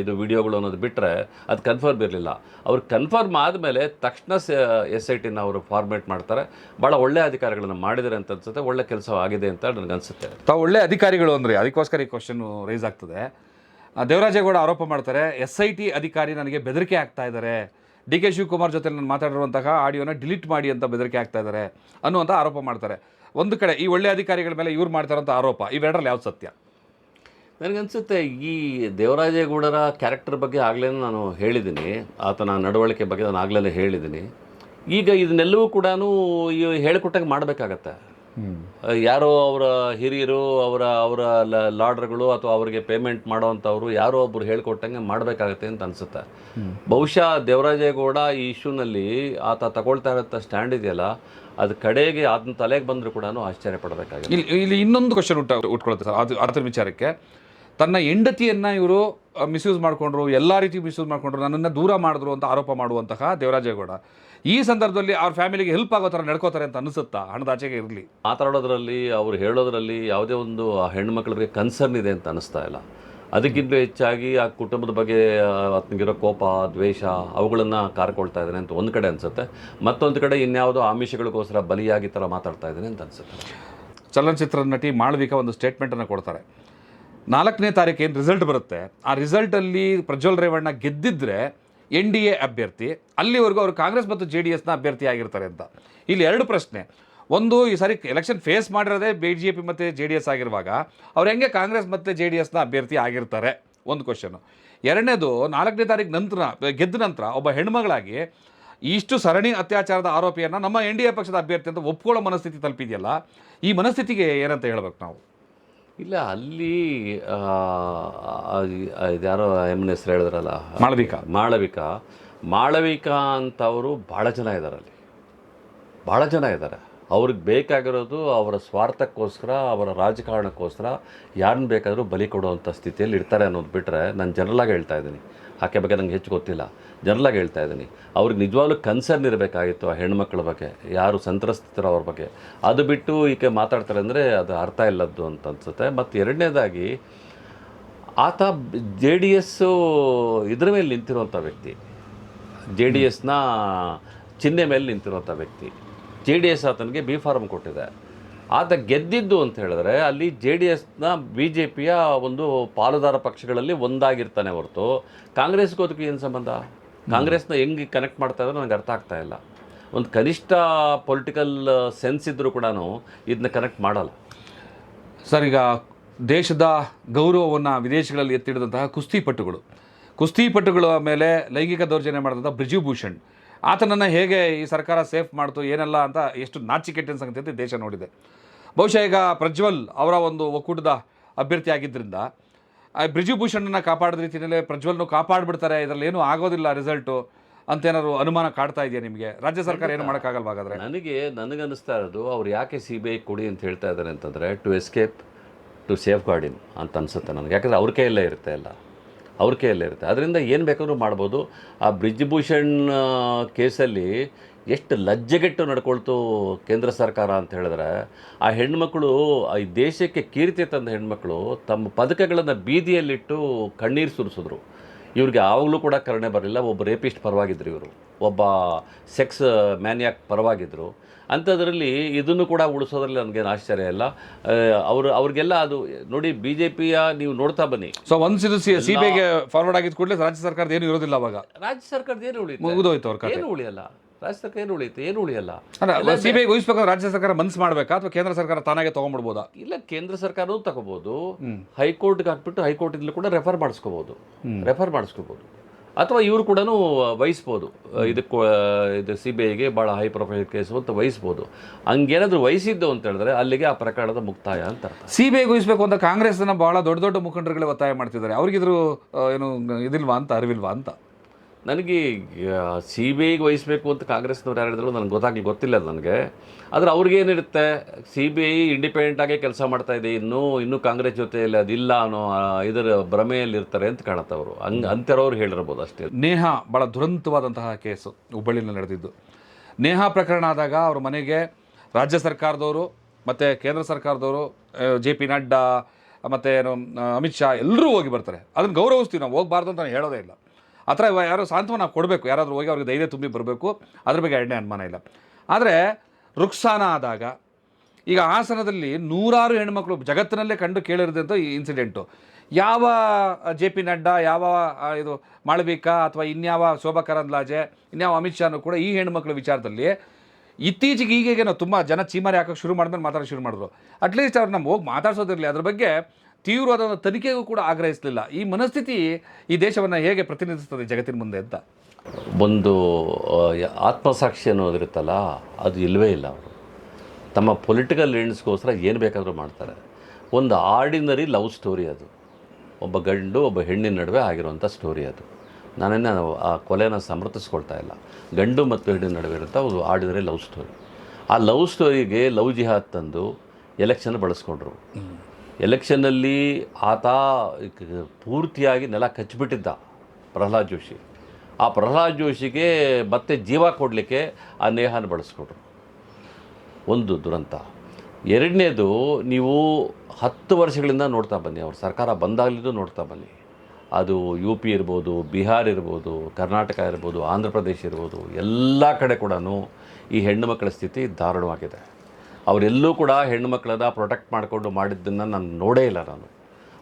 [SPEAKER 1] ಇದು ವಿಡಿಯೋಗಳು ಅನ್ನೋದು ಬಿಟ್ಟರೆ ಅದು ಕನ್ಫರ್ಮ್ ಇರಲಿಲ್ಲ. ಅವ್ರು ಕನ್ಫರ್ಮ್ ಆದಮೇಲೆ ತಕ್ಷಣ ಎಸ್ ಐ ಟಿನ ಅವರು ಫಾರ್ಮೇಟ್ ಮಾಡ್ತಾರೆ. ಭಾಳ ಒಳ್ಳೆಯ ಅಧಿಕಾರಿಗಳನ್ನು ಮಾಡಿದ್ದಾರೆ ಅಂತ ಅನ್ಸುತ್ತೆ, ಒಳ್ಳೆ ಕೆಲಸ ಆಗಿದೆ ಅಂತ ನನಗನ್ಸುತ್ತೆ
[SPEAKER 2] ತಾವು ಒಳ್ಳೆ ಅಧಿಕಾರಿಗಳು ಅಂದರೆ, ಅದಕ್ಕೋಸ್ಕರ ಈ ಕ್ವಶನ್ ರೈಸ್ ಆಗ್ತದೆ. ದೇವರಾಜೇಗೌಡ ಆರೋಪ ಮಾಡ್ತಾರೆ ಎಸ್ ಐ ಟಿ ಅಧಿಕಾರಿ ನನಗೆ ಬೆದರಿಕೆ ಆಗ್ತಾ ಇದ್ದಾರೆ. ಡಿ ಕೆ ಶಿವಕುಮಾರ್ ಜೊತೆ ನಾನು ಮಾತಾಡಿರುವಂತಹ ಆಡಿಯೋನ ಡಿಲೀಟ್ ಮಾಡಿ ಅಂತ ಬೆದರಿಕೆ ಆಗ್ತಾ ಇದ್ದಾರೆ ಅನ್ನುವಂಥ ಆರೋಪ ಮಾಡ್ತಾರೆ. ಒಂದು ಕಡೆ ಈ ಒಳ್ಳೆ ಅಧಿಕಾರಿಗಳ ಮೇಲೆ ಇವ್ರು ಮಾಡ್ತಾರಂಥ ಆರೋಪ ಇವೆರಡರಲ್ಲಿ ಯಾವ್ದು ಸತ್ಯ?
[SPEAKER 1] ನನಗನ್ಸುತ್ತೆ ಈ ದೇವರಾಜೇಗೌಡರ ಕ್ಯಾರೆಕ್ಟರ್ ಬಗ್ಗೆ ಆಗಲೇ ನಾನು ಹೇಳಿದ್ದೀನಿ ಆತನ ನಡವಳಿಕೆ ಬಗ್ಗೆ ನಾನು ಆಗಲೇ ಹೇಳಿದ್ದೀನಿ ಈಗ ಇದನ್ನೆಲ್ಲವೂ ಕೂಡ ಈ ಹೇಳಿಕೊಟ್ಟಾಗ ಮಾಡಬೇಕಾಗತ್ತೆ. ಯಾರೋ ಅವರ ಹಿರಿಯರು, ಅವರ ಅವರ ಲಾಡ್ರ್ಗಳು ಅಥವಾ ಅವರಿಗೆ ಪೇಮೆಂಟ್ ಮಾಡೋವಂಥವ್ರು ಯಾರೋ ಒಬ್ಬರು ಹೇಳ್ಕೊಟ್ಟಂಗೆ ಮಾಡಬೇಕಾಗತ್ತೆ ಅಂತ ಅನಿಸುತ್ತೆ. ಬಹುಶಃ ದೇವರಾಜೇಗೌಡ ಈ ಇಶ್ಯೂನಲ್ಲಿ ಆತ ತಗೊಳ್ತಾ ಇರೋಂಥ ಸ್ಟ್ಯಾಂಡ್ ಇದೆಯಲ್ಲ, ಅದು ಕಡೆಗೆ ಅದನ್ನ ತಲೆಗೆ ಬಂದರೂ ಕೂಡ ಆಶ್ಚರ್ಯ ಪಡಬೇಕಾಗಿದೆ.
[SPEAKER 2] ಇಲ್ಲಿ ಇಲ್ಲಿ ಇನ್ನೊಂದು ಕ್ವಶನ್ ಉಂಟ ಉಟ್ಕೊಳುತ್ತೆ ಸರ್, ಅದು ಅದರ ವಿಚಾರಕ್ಕೆ. ತನ್ನ ಹೆಂಡತಿಯನ್ನು ಇವರು ಮಿಸ್ಯೂಸ್ ಮಾಡಿಕೊಂಡ್ರು, ಎಲ್ಲ ರೀತಿ ಮಿಸ್ಯೂಸ್ ಮಾಡಿಕೊಂಡ್ರು, ನನ್ನನ್ನು ದೂರ ಮಾಡಿದ್ರು ಅಂತ ಆರೋಪ ಮಾಡುವಂತಹ ದೇವರಾಜೇಗೌಡ. ಈ ಸಂದರ್ಭದಲ್ಲಿ ಅವ್ರ ಫ್ಯಾಮಿಲಿಗೆ ಹೆಲ್ಪ್ ಆಗೋ ಥರ ನಡ್ಕೋತಾರೆ ಅಂತ ಅನಿಸುತ್ತಾ ಹಣದ ಆಚೆಗೆ ಇರಲಿ.
[SPEAKER 1] ಮಾತಾಡೋದ್ರಲ್ಲಿ ಅವ್ರು ಹೇಳೋದ್ರಲ್ಲಿ ಯಾವುದೇ ಒಂದು ಆ ಹೆಣ್ಮಕ್ಳಿಗೆ ಕನ್ಸರ್ನ್ ಇದೆ ಅಂತ ಅನಿಸ್ತಾ ಇಲ್ಲ. ಅದಕ್ಕಿಂತ ಹೆಚ್ಚಾಗಿ ಆ ಕುಟುಂಬದ ಬಗ್ಗೆ ಆತನಿಗಿರೋ ಕೋಪ ದ್ವೇಷ ಅವುಗಳನ್ನು ಕಾರ್ಕೊಳ್ತಾ ಇದ್ದಾನೆ ಅಂತ ಒಂದು ಕಡೆ ಅನಿಸುತ್ತೆ. ಮತ್ತೊಂದು ಕಡೆ ಇನ್ಯಾವುದೋ ಆಮಿಷಗಳಿಗೋಸ್ಕರ ಬಲಿಯಾಗಿ ಥರ ಮಾತಾಡ್ತಾ ಇದ್ದಾನೆ ಅಂತ ಅನಿಸುತ್ತೆ.
[SPEAKER 2] ಚಲನಚಿತ್ರ ನಟಿ ಮಾಳವಿಕ ಒಂದು ಸ್ಟೇಟ್ಮೆಂಟನ್ನು ಕೊಡ್ತಾರೆ. ನಾಲ್ಕನೇ ತಾರೀಕು ಏನು ರಿಸಲ್ಟ್ ಬರುತ್ತೆ? ಆ ರಿಸಲ್ಟಲ್ಲಿ ಪ್ರಜ್ವಲ್ ರೇವಣ್ಣ ಗೆದ್ದಿದ್ರೆ ಎನ್ ಡಿ ಎ ಅಭ್ಯರ್ಥಿ, ಅಲ್ಲಿವರೆಗೂ ಅವರು ಕಾಂಗ್ರೆಸ್ ಮತ್ತು ಜೆ ಡಿ ಎಸ್ನ ಅಭ್ಯರ್ಥಿ ಆಗಿರ್ತಾರೆ ಅಂತ. ಇಲ್ಲಿ ಎರಡು ಪ್ರಶ್ನೆ. ಒಂದು, ಈ ಸಾರಿ ಎಲೆಕ್ಷನ್ ಫೇಸ್ ಮಾಡಿರೋದೇ ಬಿ, ಜೆ ಪಿ ಮತ್ತು ಜೆ ಡಿ ಎಸ್ ಆಗಿರುವಾಗ ಅವ್ರು ಹೆಂಗೆ ಕಾಂಗ್ರೆಸ್ ಮತ್ತು ಜೆ ಡಿ ಎಸ್ನ ಅಭ್ಯರ್ಥಿ ಆಗಿರ್ತಾರೆ? ಒಂದು ಕ್ವಶನು ಎರಡನೇದು, ನಾಲ್ಕನೇ ತಾರೀಕು ನಂತರ, ಗೆದ್ದ ನಂತರ ಒಬ್ಬ ಹೆಣ್ಮಗಳಾಗಿ ಇಷ್ಟು ಸರಣಿ ಅತ್ಯಾಚಾರದ ಆರೋಪಿಯನ್ನು ನಮ್ಮ ಎನ್ ಡಿ ಎ ಪಕ್ಷದ ಅಭ್ಯರ್ಥಿ ಅಂತ ಒಪ್ಕೊಳ್ಳೋ ಮನಸ್ಥಿತಿ ತಲುಪಿದೆಯಲ್ಲ, ಈ ಮನಸ್ಥಿತಿಗೆ ಏನಂತ ಹೇಳ್ಬೇಕು ನಾವು?
[SPEAKER 1] ಇಲ್ಲ ಅಲ್ಲಿ ಆ, ಎಂ ಇದ್ಯಾರೋ ಎಮ್ಮನ ಹೆಸರು ಹೇಳಿದ್ರಲ್ಲ.
[SPEAKER 2] ಮಾಳವಿಕಾ.
[SPEAKER 1] ಮಾಳವಿಕಾ. ಮಾಳವಿಕಾ ಅಂತವರು ಭಾಳ ಜನ ಇದ್ದಾರೆ ಅಲ್ಲಿ. ಭಾಳ ಜನ ಇದ್ದಾರೆ ಅವ್ರಿಗೆ ಬೇಕಾಗಿರೋದು ಅವರ ಸ್ವಾರ್ಥಕ್ಕೋಸ್ಕರ ಅವರ ರಾಜಕಾರಣಕ್ಕೋಸ್ಕರ ಯಾರನ್ನ ಬೇಕಾದರೂ ಬಲಿ ಕೊಡುವಂಥ ಸ್ಥಿತಿಯಲ್ಲಿ ಇರ್ತಾರೆ ಅನ್ನೋದು ಬಿಟ್ಟರೆ ನಾನು ಜನರಲಾಗಿ ಹೇಳ್ತಾ ಇದ್ದೀನಿ. ಆಕೆ ಬಗ್ಗೆ ನಂಗೆ ಹೆಚ್ಚು ಗೊತ್ತಿಲ್ಲ. ಜನರಲಾಗಿ ಹೇಳ್ತಾ ಇದ್ದೀನಿ. ಅವ್ರಿಗೆ ನಿಜವಾಗ್ಲೂ ಕನ್ಸರ್ನ್ ಇರಬೇಕಾಗಿತ್ತು ಆ ಹೆಣ್ಮಕ್ಳ ಬಗ್ಗೆ, ಯಾರು ಸಂತ್ರಸ್ತಿರೋ ಅವ್ರ ಬಗ್ಗೆ. ಅದು ಬಿಟ್ಟು ಈಕೆ ಮಾತಾಡ್ತಾರೆ ಅಂದರೆ ಅದು ಅರ್ಥ ಇಲ್ಲದ್ದು ಅಂತ ಅನ್ಸುತ್ತೆ. ಮತ್ತು ಎರಡನೇದಾಗಿ, ಆತ ಜೆ ಡಿ ಎಸ್ಸು ಇದ್ರ ಮೇಲೆ ನಿಂತಿರುವಂಥ ವ್ಯಕ್ತಿ. ಜೆ ಡಿ ಎಸ್ನ ಚಿಹ್ನೆ ಮೇಲೆ ನಿಂತಿರುವಂಥ ವ್ಯಕ್ತಿ. ಜೆ ಡಿ ಎಸ್ ಆತನಿಗೆ ಬಿ ಫಾರ್ಮ್ ಕೊಟ್ಟಿದೆ. ಆತ ಗೆದ್ದಿದ್ದು ಅಂತ ಹೇಳಿದ್ರೆ ಅಲ್ಲಿ ಜೆ ಡಿ ಎಸ್ನ ಬಿ ಜೆ ಪಿಯ ಒಂದು ಪಾಲುದಾರ ಪಕ್ಷಗಳಲ್ಲಿ ಒಂದಾಗಿರ್ತಾನೆ ಹೊರತು. ಕಾಂಗ್ರೆಸ್ಗೆ ಅದಕ್ಕೆ ಏನು ಸಂಬಂಧ? ಕಾಂಗ್ರೆಸ್ನ ಹೆಂಗೆ ಕನೆಕ್ಟ್ ಮಾಡ್ತಾ ಇದ್ರೆ ನನಗೆ ಅರ್ಥ ಆಗ್ತಾ ಇಲ್ಲ. ಒಂದು ಕನಿಷ್ಠ ಪೊಲಿಟಿಕಲ್ ಸೆನ್ಸ್ ಇದ್ದರೂ ಕೂಡ ಇದನ್ನ ಕನೆಕ್ಟ್ ಮಾಡಲ್ಲ.
[SPEAKER 2] ಸರ್, ಈಗ ದೇಶದ ಗೌರವವನ್ನು ವಿದೇಶಗಳಲ್ಲಿ ಎತ್ತಿಡಿದಂತಹ ಕುಸ್ತಿಪಟುಗಳು. ಕುಸ್ತಿಪಟುಗಳ ಮೇಲೆ ಲೈಂಗಿಕ ದೌರ್ಜನ್ಯ ಮಾಡಿದಂಥ ಬ್ರಿಜುಭೂಷಣ್. ಆತನನ್ನು ಹೇಗೆ ಈ ಸರ್ಕಾರ ಸೇಫ್ ಮಾಡ್ತು, ಏನೆಲ್ಲ ಅಂತ ಎಷ್ಟು ನಾಚಿಕೆಟ್ಟಿನ ಸಂಗತಿ ಅಂತ ದೇಶ ನೋಡಿದೆ. ಬಹುಶಃ ಈಗ ಪ್ರಜ್ವಲ್ ಅವರ ಒಂದು ಒಕ್ಕೂಟದ ಅಭ್ಯರ್ಥಿ ಆಗಿದ್ದರಿಂದ ಆ ಬ್ರಿಜುಭೂಷಣನ್ನು ಕಾಪಾಡಿದ ರೀತಿಯಲ್ಲೇ ಪ್ರಜ್ವಲ್ನು ಕಾಪಾಡಿಬಿಡ್ತಾರೆ ಇದರಲ್ಲಿ ಏನೂ ಆಗೋದಿಲ್ಲ ರಿಸಲ್ಟು ಅಂತೇನಾದ್ರು ಅನುಮಾನ ಕಾಡ್ತಾ ಇದೆಯಾ ನಿಮಗೆ? ರಾಜ್ಯ ಸರ್ಕಾರ ಏನು ಮಾಡೋಕ್ಕಾಗಲ್ವಾ ಹಾಗಾದ್ರೆ?
[SPEAKER 1] ನನಗೆ ನನಗನ್ನಿಸ್ತಾ ಇರೋದು ಅವ್ರು ಯಾಕೆ ಸಿ ಬಿ ಐ ಕೊಡಿ ಅಂತ ಹೇಳ್ತಾ ಇದ್ದಾರೆ ಅಂತಂದರೆ to escape to safeguard ಅಂತ ಅನಿಸುತ್ತೆ ನನಗೆ. ಯಾಕಂದರೆ ಅವ್ರ ಕೈಯಲ್ಲೇ ಇರುತ್ತೆ ಎಲ್ಲ. ಅವ್ರ ಕೈಯಲ್ಲೇ ಇರುತ್ತೆ. ಅದರಿಂದ ಏನು ಬೇಕಾದರೂ ಮಾಡ್ಬೋದು. ಆ ಬ್ರಿಜ್ ಭೂಷಣ್ ಕೇಸಲ್ಲಿ ಎಷ್ಟು ಲಜ್ಜೆಗೆಟ್ಟು ನಡ್ಕೊಳ್ತು ಕೇಂದ್ರ ಸರ್ಕಾರ ಅಂತ ಹೇಳಿದ್ರೆ ಆ ಹೆಣ್ಮಕ್ಳು ಈ ದೇಶಕ್ಕೆ ಕೀರ್ತಿ ತಂದ ಹೆಣ್ಮಕ್ಳು ತಮ್ಮ ಪದಕಗಳನ್ನು ಬೀದಿಯಲ್ಲಿಟ್ಟು ಕಣ್ಣೀರು ಸುರಿಸಿದ್ರು. ಇವ್ರಿಗೆ ಆವಾಗಲೂ ಕೂಡ ಕರುಣೆ ಬರಲಿಲ್ಲ ಒಬ್ಬ ರೇಪಿಸ್ಟ್ ಪರವಾಗಿದ್ರು ಇವರು. ಒಬ್ಬ ಸೆಕ್ಸ್ ಮ್ಯಾನ್ಯಾಕ್ ಪರವಾಗಿದ್ದರು ಅಂಥದ್ರಲ್ಲಿ ಇದನ್ನು ಕೂಡ ಉಳಿಸೋದ್ರಲ್ಲಿ ನನಗೇನು ಆಶ್ಚರ್ಯ ಇಲ್ಲ. ಅವರು ಅವ್ರಿಗೆಲ್ಲ ಅದು ನೋಡಿ ಬಿ ಜೆ ಪಿಯ ನೀವು ನೋಡ್ತಾ ಬನ್ನಿ.
[SPEAKER 2] ಸೊ ಒಂದು ಸಿ ಸಿ ಬಿ ಫಾರ್ವರ್ಡ್ ಆಗಿದ್ದ ಕೂಡಲೇ ರಾಜ್ಯ ಸರ್ಕಾರದ ಏನು ಇರೋದಿಲ್ಲ ಅವಾಗ.
[SPEAKER 1] ರಾಜ್ಯ ಸರ್ಕಾರದ ಏನು ಉಳಿಯುತ್ತೆ?
[SPEAKER 2] ಮುಗಿದೋಯ್ತು ಅವ್ರ
[SPEAKER 1] ಏನು ಉಳಿಯಲ್ಲ? ರಾಜ್ಯ ಸರ್ಕಾರ ಏನು ಉಳಿಯುತ್ತೆ? ಏನು ಉಳಿಯಲ್ಲ?
[SPEAKER 2] ಅಲ್ಲ ಸಿ ಬಿ ಐ ಉಳಿಸ್ಬೇಕಾದ್ರೆ ರಾಜ್ಯ ಸರ್ಕಾರ ಮನ್ಸು ಮಾಡಬೇಕಾ ಅಥವಾ ಕೇಂದ್ರ ಸರ್ಕಾರ ತಾನಾಗೆ ತೊಗೊಂಡ್ಬಿಡ್ಬೋದಾ?
[SPEAKER 1] ಇಲ್ಲ ಕೇಂದ್ರ ಸರ್ಕಾರವೂ ತಗೋಬೋದು. ಹೈಕೋರ್ಟ್ಗೆ ಹಾಕ್ಬಿಟ್ಟು ಹೈಕೋರ್ಟಿಂದಲೂ ಕೂಡ ರೆಫರ್ ಮಾಡಿಸ್ಕೋಬೋದು. ರೆಫರ್ ಮಾಡಿಸ್ಕೋಬೋದು. ಅಥವಾ ಇವರು ಕೂಡ ವಹಿಸ್ಬೋದು. ಇದಕ್ಕೆ ಇದು ಸಿ ಬಿ ಐಗೆ ಭಾಳ ಹೈ ಪ್ರೊಫೈಲ್ ಕೇಸು ಅಂತ ವಹಿಸ್ಬೋದು. ಹಂಗೇನಾದರೂ ವಹಿಸಿದ್ದು ಅಂತ ಹೇಳಿದ್ರೆ ಅಲ್ಲಿಗೆ ಆ ಪ್ರಕರಣದ ಮುಕ್ತಾಯ ಅಂತ
[SPEAKER 2] ಸಿ ಬಿ ಐಗೆ ವಹಿಸ್ಬೇಕು ಅಂತ ಕಾಂಗ್ರೆಸ್ನ ಬಹಳ ದೊಡ್ಡ ದೊಡ್ಡ ಮುಖಂಡರುಗಳೇ ಒತ್ತಾಯ ಮಾಡ್ತಿದ್ದಾರೆ. ಅವ್ರಿಗಿದ್ರು ಏನು ಇದಿಲ್ವಾ ಅಂತ ಅರಿವಿಲ್ವಾ ಅಂತ?
[SPEAKER 1] ನನಗೆ ಸಿ ಬಿ ಐಗೆ ವಹಿಸಬೇಕು ಅಂತ ಕಾಂಗ್ರೆಸ್ನವ್ರು ಯಾರು ಹೇಳಿದ್ರು ನನಗೆ ಗೊತ್ತಾಗಲಿ ಗೊತ್ತಿಲ್ಲ ಅದು ನನಗೆ. ಆದರೆ ಅವ್ರಿಗೇನಿರುತ್ತೆ ಸಿ ಬಿ ಐ ಇಂಡಿಪೆಂಡೆಂಟಾಗೇ ಕೆಲಸ ಮಾಡ್ತಾ ಇದೆ ಇನ್ನೂ ಇನ್ನೂ ಕಾಂಗ್ರೆಸ್ ಜೊತೆಯಲ್ಲಿ ಅದಿಲ್ಲ ಅನ್ನೋ ಇದರ ಭ್ರಮೆಯಲ್ಲಿ ಇರ್ತಾರೆ ಅಂತ ಕಾಣುತ್ತೆ ಅವರು. ಹಂಗೆ ಅಂಥವ್ರು ಹೇಳಿರ್ಬೋದು ಅಷ್ಟೇ.
[SPEAKER 2] ನೇಹ ಭಾಳ ದುರಂತವಾದಂತಹ ಕೇಸು ಹುಬ್ಬಳ್ಳಿಯಲ್ಲಿ ನಡೆದಿದ್ದು. ನೇಹ ಪ್ರಕರಣ ಆದಾಗ ಅವ್ರ ಮನೆಗೆ ರಾಜ್ಯ ಸರ್ಕಾರದವರು ಮತ್ತು ಕೇಂದ್ರ ಸರ್ಕಾರದವರು ಜೆ ಪಿ ನಡ್ಡಾ ಮತ್ತು ಏನು ಅಮಿತ್ ಶಾ ಎಲ್ಲರೂ ಹೋಗಿ ಬರ್ತಾರೆ. ಅದನ್ನು ಗೌರವಿಸ್ತೀವಿ ನಾವು ಹೋಗಬಾರ್ದು ಅಂತ ನಾನು ಹೇಳೋದೇ ಇಲ್ಲ. ಆ ಥರ ಯಾರೋ ಸಾಂತ್ವನ ಕೊಡಬೇಕು. ಯಾರಾದರೂ ಹೋಗಿ ಅವ್ರಿಗೆ ಧೈರ್ಯ ತುಂಬಿ ಬರಬೇಕು. ಅದ್ರ ಬಗ್ಗೆ ಎರಡನೇ ಅನುಮಾನ ಇಲ್ಲ. ಆದರೆ ರುಕ್ಸಾನ ಆದಾಗ, ಈಗ ಹಾಸನದಲ್ಲಿ ನೂರಾರು ಹೆಣ್ಮಕ್ಳು ಜಗತ್ತಿನಲ್ಲೇ ಕಂಡು ಕೇಳಿರೋದಂಥ ಈ ಇನ್ಸಿಡೆಂಟು ಯಾವ ಜೆ ಪಿ ನಡ್ಡಾ, ಯಾವ ಇದು ಮಾಳವಿಕಾ ಅಥವಾ ಇನ್ಯಾವ ಶೋಭಾ ಕರಂದ್ಲಾಜೆ, ಇನ್ಯಾವ ಅಮಿತ್ ಶಾನು ಕೂಡ ಈ ಹೆಣ್ಮಕ್ಳ ವಿಚಾರದಲ್ಲಿ ಇತ್ತೀಚೆಗೆ ಈಗೇಗೆ ನಾವು ತುಂಬ ಜನ ಚೀಮಾರಿ ಹಾಕೋಕ್ಕೆ ಶುರು ಮಾಡಿದ್ಮೇಲೆ ಮಾತಾಡೋಕ್ಕೆ ಶುರು ಮಾಡಿದ್ರು. ಅಟ್ಲೀಸ್ಟ್ ಅವ್ರು ನಮ್ಮ ಹೋಗಿ ಮಾತಾಡ್ಸೋದಿರಲಿ. ಅದ್ರ ಬಗ್ಗೆ ತೀವ್ರವಾದ ತನಿಖೆಗೂ ಕೂಡ ಆಗ್ರಹಿಸಲಿಲ್ಲ. ಈ ಮನಸ್ಥಿತಿ ಈ ದೇಶವನ್ನು ಹೇಗೆ ಪ್ರತಿನಿಧಿಸ್ತದೆ ಜಗತ್ತಿನ ಮುಂದೆ ಅಂತ?
[SPEAKER 1] ಒಂದು ಆತ್ಮಸಾಕ್ಷಿ ಅನ್ನೋದಿರುತ್ತಲ್ಲ ಅದು ಇಲ್ಲವೇ ಇಲ್ಲ ಅವರು. ತಮ್ಮ ಪೊಲಿಟಿಕಲ್ ಎಂಡ್ಸ್ಗೋಸ್ಕರ ಏನು ಬೇಕಾದರೂ ಮಾಡ್ತಾರೆ. ಒಂದು ಆರ್ಡಿನರಿ ಲವ್ ಸ್ಟೋರಿ ಅದು. ಒಬ್ಬ ಗಂಡು ಒಬ್ಬ ಹೆಣ್ಣಿನ ನಡುವೆ ಆಗಿರುವಂಥ ಸ್ಟೋರಿ ಅದು. ನಾನೇನು ಆ ಕೊಲೆನ ಸಮರ್ಥಿಸ್ಕೊಳ್ತಾ ಇಲ್ಲ. ಗಂಡು ಮತ್ತು ಹೆಣ್ಣಿನ ನಡುವೆ ಇರುವಂಥ ಒಂದು ಆರ್ಡಿನರಿ ಲವ್ ಸ್ಟೋರಿ ಆ ಲವ್ ಸ್ಟೋರಿಗೆ ಲವ್ ಜಿಹಾದ್ ತಂದು ಎಲೆಕ್ಷನ್ ಬಳಸ್ಕೊಂಡ್ರು. ಎಲೆಕ್ಷನ್ನಲ್ಲಿ ಆತ ಪೂರ್ತಿಯಾಗಿ ನೆಲ ಕಚ್ಚಿಬಿಟ್ಟಿದ್ದ ಪ್ರಹ್ಲಾದ್ ಜೋಶಿ. ಆ ಪ್ರಹ್ಲಾದ್ ಜೋಶಿಗೆ ಮತ್ತೆ ಜೀವ ಕೊಡಲಿಕ್ಕೆ ಆ ನೇಹಾನ ಬಳಸ್ಕೊಟ್ರು. ಒಂದು ದುರಂತ. ಎರಡನೇದು, ನೀವು ಹತ್ತು ವರ್ಷಗಳಿಂದ ನೋಡ್ತಾ ಬನ್ನಿ ಅವ್ರ. ಸರ್ಕಾರ ಬಂದಾಗಲಿದ್ದು ನೋಡ್ತಾ ಬನ್ನಿ. ಅದು ಯು ಪಿ ಇರ್ಬೋದು, ಬಿಹಾರ್ ಇರ್ಬೋದು, ಕರ್ನಾಟಕ ಇರ್ಬೋದು, ಆಂಧ್ರ ಪ್ರದೇಶ ಇರ್ಬೋದು, ಎಲ್ಲ ಕಡೆ ಕೂಡ ಈ ಹೆಣ್ಣು ಮಕ್ಕಳ ಸ್ಥಿತಿ ದಾರುಣವಾಗಿದೆ ಅವರೆಲ್ಲೂ ಕೂಡ ಹೆಣ್ಣು ಮಕ್ಕಳನ್ನ ಪ್ರೊಟೆಕ್ಟ್ ಮಾಡಿಕೊಂಡು ಮಾಡಿದ್ದನ್ನು ನಾನು ನೋಡೇ ಇಲ್ಲ ನಾನು.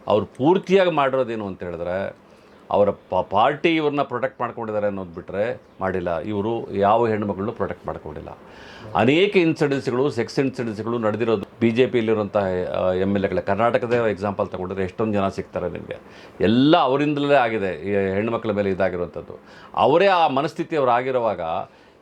[SPEAKER 1] ಅವ್ರು ಪೂರ್ತಿಯಾಗಿ ಮಾಡಿರೋದೇನು ಅಂತ ಹೇಳಿದ್ರೆ, ಅವರ ಪ, ಪಾರ್ಟಿ ಇವ್ರನ್ನ ಪ್ರೊಟೆಕ್ಟ್ ಮಾಡ್ಕೊಂಡಿದ್ದಾರೆ ಅನ್ನೋದು ಬಿಟ್ಟರೆ ಮಾಡಿಲ್ಲ. ಇವರು ಯಾವ ಹೆಣ್ಣುಮಕ್ಕಳನ್ನು ಪ್ರೊಟೆಕ್ಟ್ ಮಾಡ್ಕೊಂಡಿಲ್ಲ. ಅನೇಕ ಇನ್ಸಿಡೆನ್ಸ್ಗಳು ಸೆಕ್ಸ್ ಇನ್ಸಿಡೆನ್ಸ್ಗಳು ನಡೆದಿರೋದು ಬಿ ಜೆ ಪಿಯಲ್ಲಿರುವಂಥ ಎಂ ಎಲ್ ಎಗಳ ಕರ್ನಾಟಕದ ಎಕ್ಸಾಂಪಲ್ ತಗೊಂಡ್ರೆ ಎಷ್ಟೊಂದು ಜನ ಸಿಗ್ತಾರೆ ನಿಮಗೆ. ಎಲ್ಲ ಅವರಿಂದಲೇ ಆಗಿದೆ ಈ ಹೆಣ್ಮಕ್ಳ ಮೇಲೆ ಇದಾಗಿರುವಂಥದ್ದು. ಅವರೇ ಆ ಮನಸ್ಥಿತಿ ಅವ್ರು ಆಗಿರುವಾಗ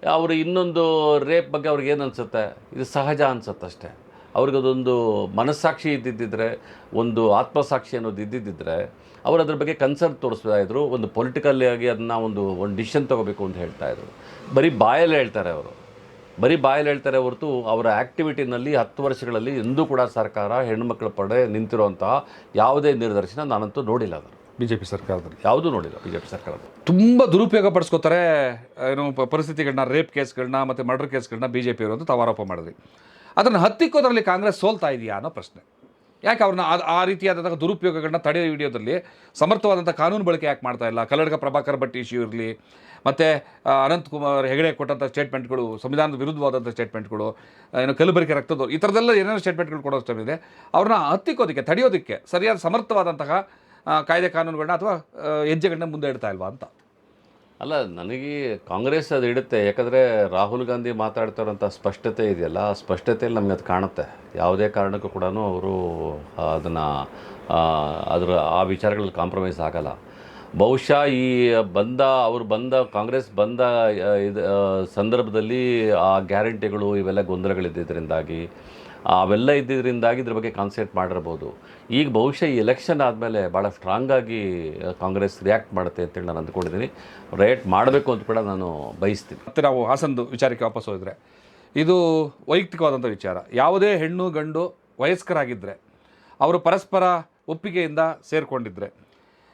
[SPEAKER 1] ಅವರು ಇನ್ನೊಂದು ರೇಪ್ ಬಗ್ಗೆ ಅವ್ರಿಗೆ ಏನು ಅನಿಸುತ್ತೆ? ಇದು ಸಹಜ ಅನ್ಸುತ್ತೆ ಅಷ್ಟೇ. ಅವ್ರಿಗದೊಂದು ಮನಸ್ಸಾಕ್ಷಿ ಇದ್ದಿದ್ದಿದ್ರೆ, ಒಂದು ಆತ್ಮಸಾಕ್ಷಿ ಅನ್ನೋದು ಇದ್ದಿದ್ದಿದ್ರೆ, ಅವರು ಅದ್ರ ಬಗ್ಗೆ ಕನ್ಸರ್ನ್ ತೋರಿಸ್ತಾ ಇದ್ರು, ಒಂದು ಪೊಲಿಟಿಕಲ್ ಆಗಿ ಅದನ್ನ ಒಂದು ಒಂದು ಡಿಸಿಷನ್ ತೊಗೋಬೇಕು ಅಂತ ಹೇಳ್ತಾ ಇದ್ರು. ಬರೀ ಬಾಯಲ್ಲಿ ಹೇಳ್ತಾರೆ ಅವರು. ಬರೀ ಬಾಯಲ್ಲಿ ಹೇಳ್ತಾರೆ ಹೊರತು ಅವರ ಆ್ಯಕ್ಟಿವಿಟಿನಲ್ಲಿ ಹತ್ತು ವರ್ಷಗಳಲ್ಲಿ ಎಂದೂ ಕೂಡ ಸರ್ಕಾರ ಹೆಣ್ಣುಮಕ್ಕಳ ಪಡೆ ನಿಂತಿರುವಂತಹ ಯಾವುದೇ ನಿರ್ದರ್ಶನ ನಾನಂತೂ ನೋಡಿಲ್ಲ ಅದನ್ನು.
[SPEAKER 2] ಬಿ ಜೆ ಪಿ ಸರ್ಕಾರದಲ್ಲಿ?
[SPEAKER 1] ಯಾವುದೂ ನೋಡಿಲ್ಲ ಬಿ ಜೆ ಪಿ ಸರ್ಕಾರದ
[SPEAKER 2] ತುಂಬ ದುರುಪಯೋಗ ಪಡಿಸ್ಕೋತಾರೆ ಏನು ಪರಿಸ್ಥಿತಿಗಳನ್ನ ರೇಪ್ ಕೇಸ್ಗಳನ್ನ ಮತ್ತು ಮರ್ಡರ್ ಕೇಸ್ಗಳನ್ನ ಬಿ ಜೆ ಪಿ ಅಂತ ತವಾರೋಪ ಮಾಡಿದ್ರಿ ಅದನ್ನು ಹತ್ತಿಕ್ಕೋದ್ರಲ್ಲಿ ಕಾಂಗ್ರೆಸ್ ಸೋಲ್ತಾ ಇದೆಯಾ ಅನ್ನೋ ಪ್ರಶ್ನೆ. ಯಾಕೆ ಅವ್ರನ್ನ ಆ- ರೀತಿಯಾದಂತಹ ದುರುಪಯೋಗಗಳನ್ನ ತಡೆಯೋ ವಿಡಿಯೋದಲ್ಲಿ ಸಮರ್ಥವಾದಂಥ ಕಾನೂನು ಬಳಕೆ ಯಾಕೆ ಮಾಡ್ತಾ ಇಲ್ಲ? ಕಲ್ಲಡ್ಕ ಪ್ರಭಾಕರ್ ಭಟ್ ಇಶ್ಯೂ ಇರಲಿ, ಮತ್ತು ಅನಂತಕುಮಾರ್ ಹೆಗಡೆ ಕೊಟ್ಟಂಥ ಸ್ಟೇಟ್ಮೆಂಟ್ಗಳು ಸಂವಿಧಾನದ ವಿರುದ್ಧವಾದಂಥ ಸ್ಟೇಟ್ಮೆಂಟ್ಗಳು ಏನು ಕಲಬೆರಕೆ ರಕ್ತದವ್ರು, ಈ ಥರದ್ದೆಲ್ಲ ಏನೇನೋ ಸ್ಟೇಟ್ಮೆಂಟ್ಗಳು ಕೊಡೋ ಇದೆ ಅವ್ರನ್ನ ಹತ್ತಿಕ್ಕೋದಕ್ಕೆ, ತಡೆಯೋದಕ್ಕೆ ಸರಿಯಾದ ಸಮರ್ಥವಾದಂತಹ ಕಾಯ್ದೆ ಕಾನೂನುಗಳನ್ನ ಅಥವಾ ಹೆಜ್ಜೆಗಳನ್ನ ಮುಂದೆ ಇಡ್ತಾ ಇಲ್ವಾ ಅಂತ?
[SPEAKER 1] ಅಲ್ಲ, ನನಗೆ ಕಾಂಗ್ರೆಸ್ ಅದು ಇಡುತ್ತೆ. ಯಾಕಂದರೆ ರಾಹುಲ್ ಗಾಂಧಿ ಮಾತಾಡ್ತಾರಂಥ ಸ್ಪಷ್ಟತೆ ಇದೆಯಲ್ಲ, ಆ ಸ್ಪಷ್ಟತೆಯಲ್ಲಿ ನಮಗೆ ಅದು ಕಾಣುತ್ತೆ. ಯಾವುದೇ ಕಾರಣಕ್ಕೂ ಕೂಡ ಅವರು ಅದನ್ನು ಅದರ, ಆ ವಿಚಾರಗಳಲ್ಲಿ ಕಾಂಪ್ರಮೈಸ್ ಆಗಲ್ಲ. ಬಹುಶಃ ಈ ಬಂದ, ಅವರು ಬಂದ, ಕಾಂಗ್ರೆಸ್ ಬಂದ ಇದು ಸಂದರ್ಭದಲ್ಲಿ ಆ ಗ್ಯಾರಂಟಿಗಳು ಇವೆಲ್ಲ ಗೊಂದಲಗಳಿದ್ದರಿಂದಾಗಿ ಅವೆಲ್ಲ ಇದ್ದಿದ್ದರಿಂದಾಗಿ ಇದ್ರ ಬಗ್ಗೆ ಕಾನ್ಸೆಂಟ್ ಮಾಡಿರ್ಬೋದು. ಈಗ ಬಹುಶಃ ಈ ಎಲೆಕ್ಷನ್ ಆದಮೇಲೆ ಭಾಳ ಸ್ಟ್ರಾಂಗ್ ಆಗಿ ಕಾಂಗ್ರೆಸ್ ರಿಯಾಕ್ಟ್ ಮಾಡುತ್ತೆ ಅಂತೇಳಿ ನಾನು ಅಂದ್ಕೊಂಡಿದ್ದೀನಿ. ರೇಟ್ ಮಾಡಬೇಕು ಅಂತ ಕೂಡ ನಾನು ಬಯಸ್ತೀನಿ.
[SPEAKER 2] ಮತ್ತು ನಾವು ಹಾಸನದ ವಿಚಾರಕ್ಕೆ ವಾಪಸ್ ಹೋದರೆ, ಇದು ವೈಯಕ್ತಿಕವಾದಂಥ ವಿಚಾರ. ಯಾವುದೇ ಹೆಣ್ಣು, ಗಂಡು ವಯಸ್ಕರಾಗಿದ್ದರೆ ಅವರು ಪರಸ್ಪರ ಒಪ್ಪಿಗೆಯಿಂದ ಸೇರಿಕೊಂಡಿದ್ರೆ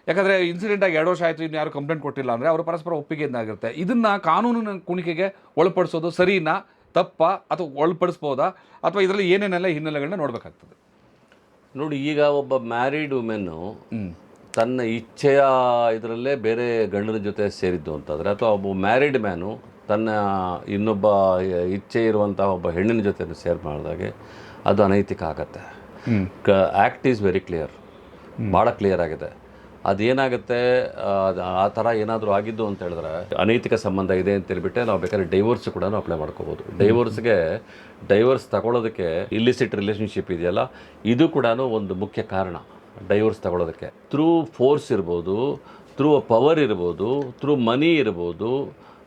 [SPEAKER 2] ಯಾಕಂದರೆ ಇನ್ಸಿಡೆಂಟ್ ಆಗಿ ಎರಡು ವರ್ಷ ಆಯಿತು ಇನ್ನು ಯಾರು ಕಂಪ್ಲೇಂಟ್ ಕೊಟ್ಟಿಲ್ಲ ಅಂದರೆ ಅವರು ಪರಸ್ಪರ ಒಪ್ಪಿಗೆಯಿಂದ ಆಗಿರುತ್ತೆ ಇದನ್ನು ಕಾನೂನಿನ ಕುಣಿಕೆಗೆ ಒಳಪಡಿಸೋದು ಸರಿನಾ ತಪ್ಪ ಅಥವಾ ಒಳಪಡಿಸ್ಬೋದಾ ಅಥವಾ ಇದರಲ್ಲಿ ಏನೇನೆಲ್ಲ ಹಿನ್ನೆಲೆಗಳನ್ನ ನೋಡಬೇಕಾಗ್ತದೆ.
[SPEAKER 1] ನೋಡಿ ಈಗ ಒಬ್ಬ ಮ್ಯಾರಿಡ್ ವುಮೆನ್ನು ತನ್ನ ಇಚ್ಛೆಯ ಇದರಲ್ಲೇ ಬೇರೆ ಗಂಡನ ಜೊತೆ ಸೇರಿದ್ದು ಅಂತಂದರೆ ಅಥವಾ ಒಬ್ಬ ಮ್ಯಾರಿಡ್ ಮ್ಯಾನು ತನ್ನ ಇನ್ನೊಬ್ಬ ಇಚ್ಛೆ ಇರುವಂಥ ಒಬ್ಬ ಹೆಣ್ಣಿನ ಜೊತೆ ಸೇರ್ ಮಾಡಿದಾಗೆ ಅದು ಅನೈತಿಕ ಆಗತ್ತೆ. ಆ್ಯಕ್ಟ್ ಈಸ್ ವೆರಿ ಕ್ಲಿಯರ್ ಭಾಳ ಕ್ಲಿಯರ್ ಆಗಿದೆ. ಅದೇನಾಗುತ್ತೆ? ಆ, ಅದ್- ಆ ಥರ ಏನಾದರೂ ಆಗಿದ್ದು ಅಂತ ಹೇಳಿದ್ರೆ ಅನೈತಿಕ ಸಂಬಂಧ ಇದೆ ಅಂತ ಹೇಳಿಬಿಟ್ಟೆ ನಾವು ಬೇಕಾದ್ರೆ ಡೈವೋರ್ಸ್ ಕೂಡ ಅಪ್ಲೈ ಮಾಡ್ಕೋಬೋದು. ಡೈವೋರ್ಸ್ಗೆ ಡೈವೋರ್ಸ್ ತಗೊಳ್ಳೋದಕ್ಕೆ ಇಲ್ಲಿಸಿಟ್ ರಿಲೇಷನ್ಶಿಪ್ ಇದೆಯಲ್ಲ ಇದು ಕೂಡ ಒಂದು ಮುಖ್ಯ ಕಾರಣ ಡೈವೋರ್ಸ್ ತಗೊಳ್ಳೋದಕ್ಕೆ ಥ್ರೂ ಫೋರ್ಸ್ ಇರ್ಬೋದು ಥ್ರೂ ಪವರ್ ಇರ್ಬೋದು ಥ್ರೂ ಮನಿ ಇರ್ಬೋದು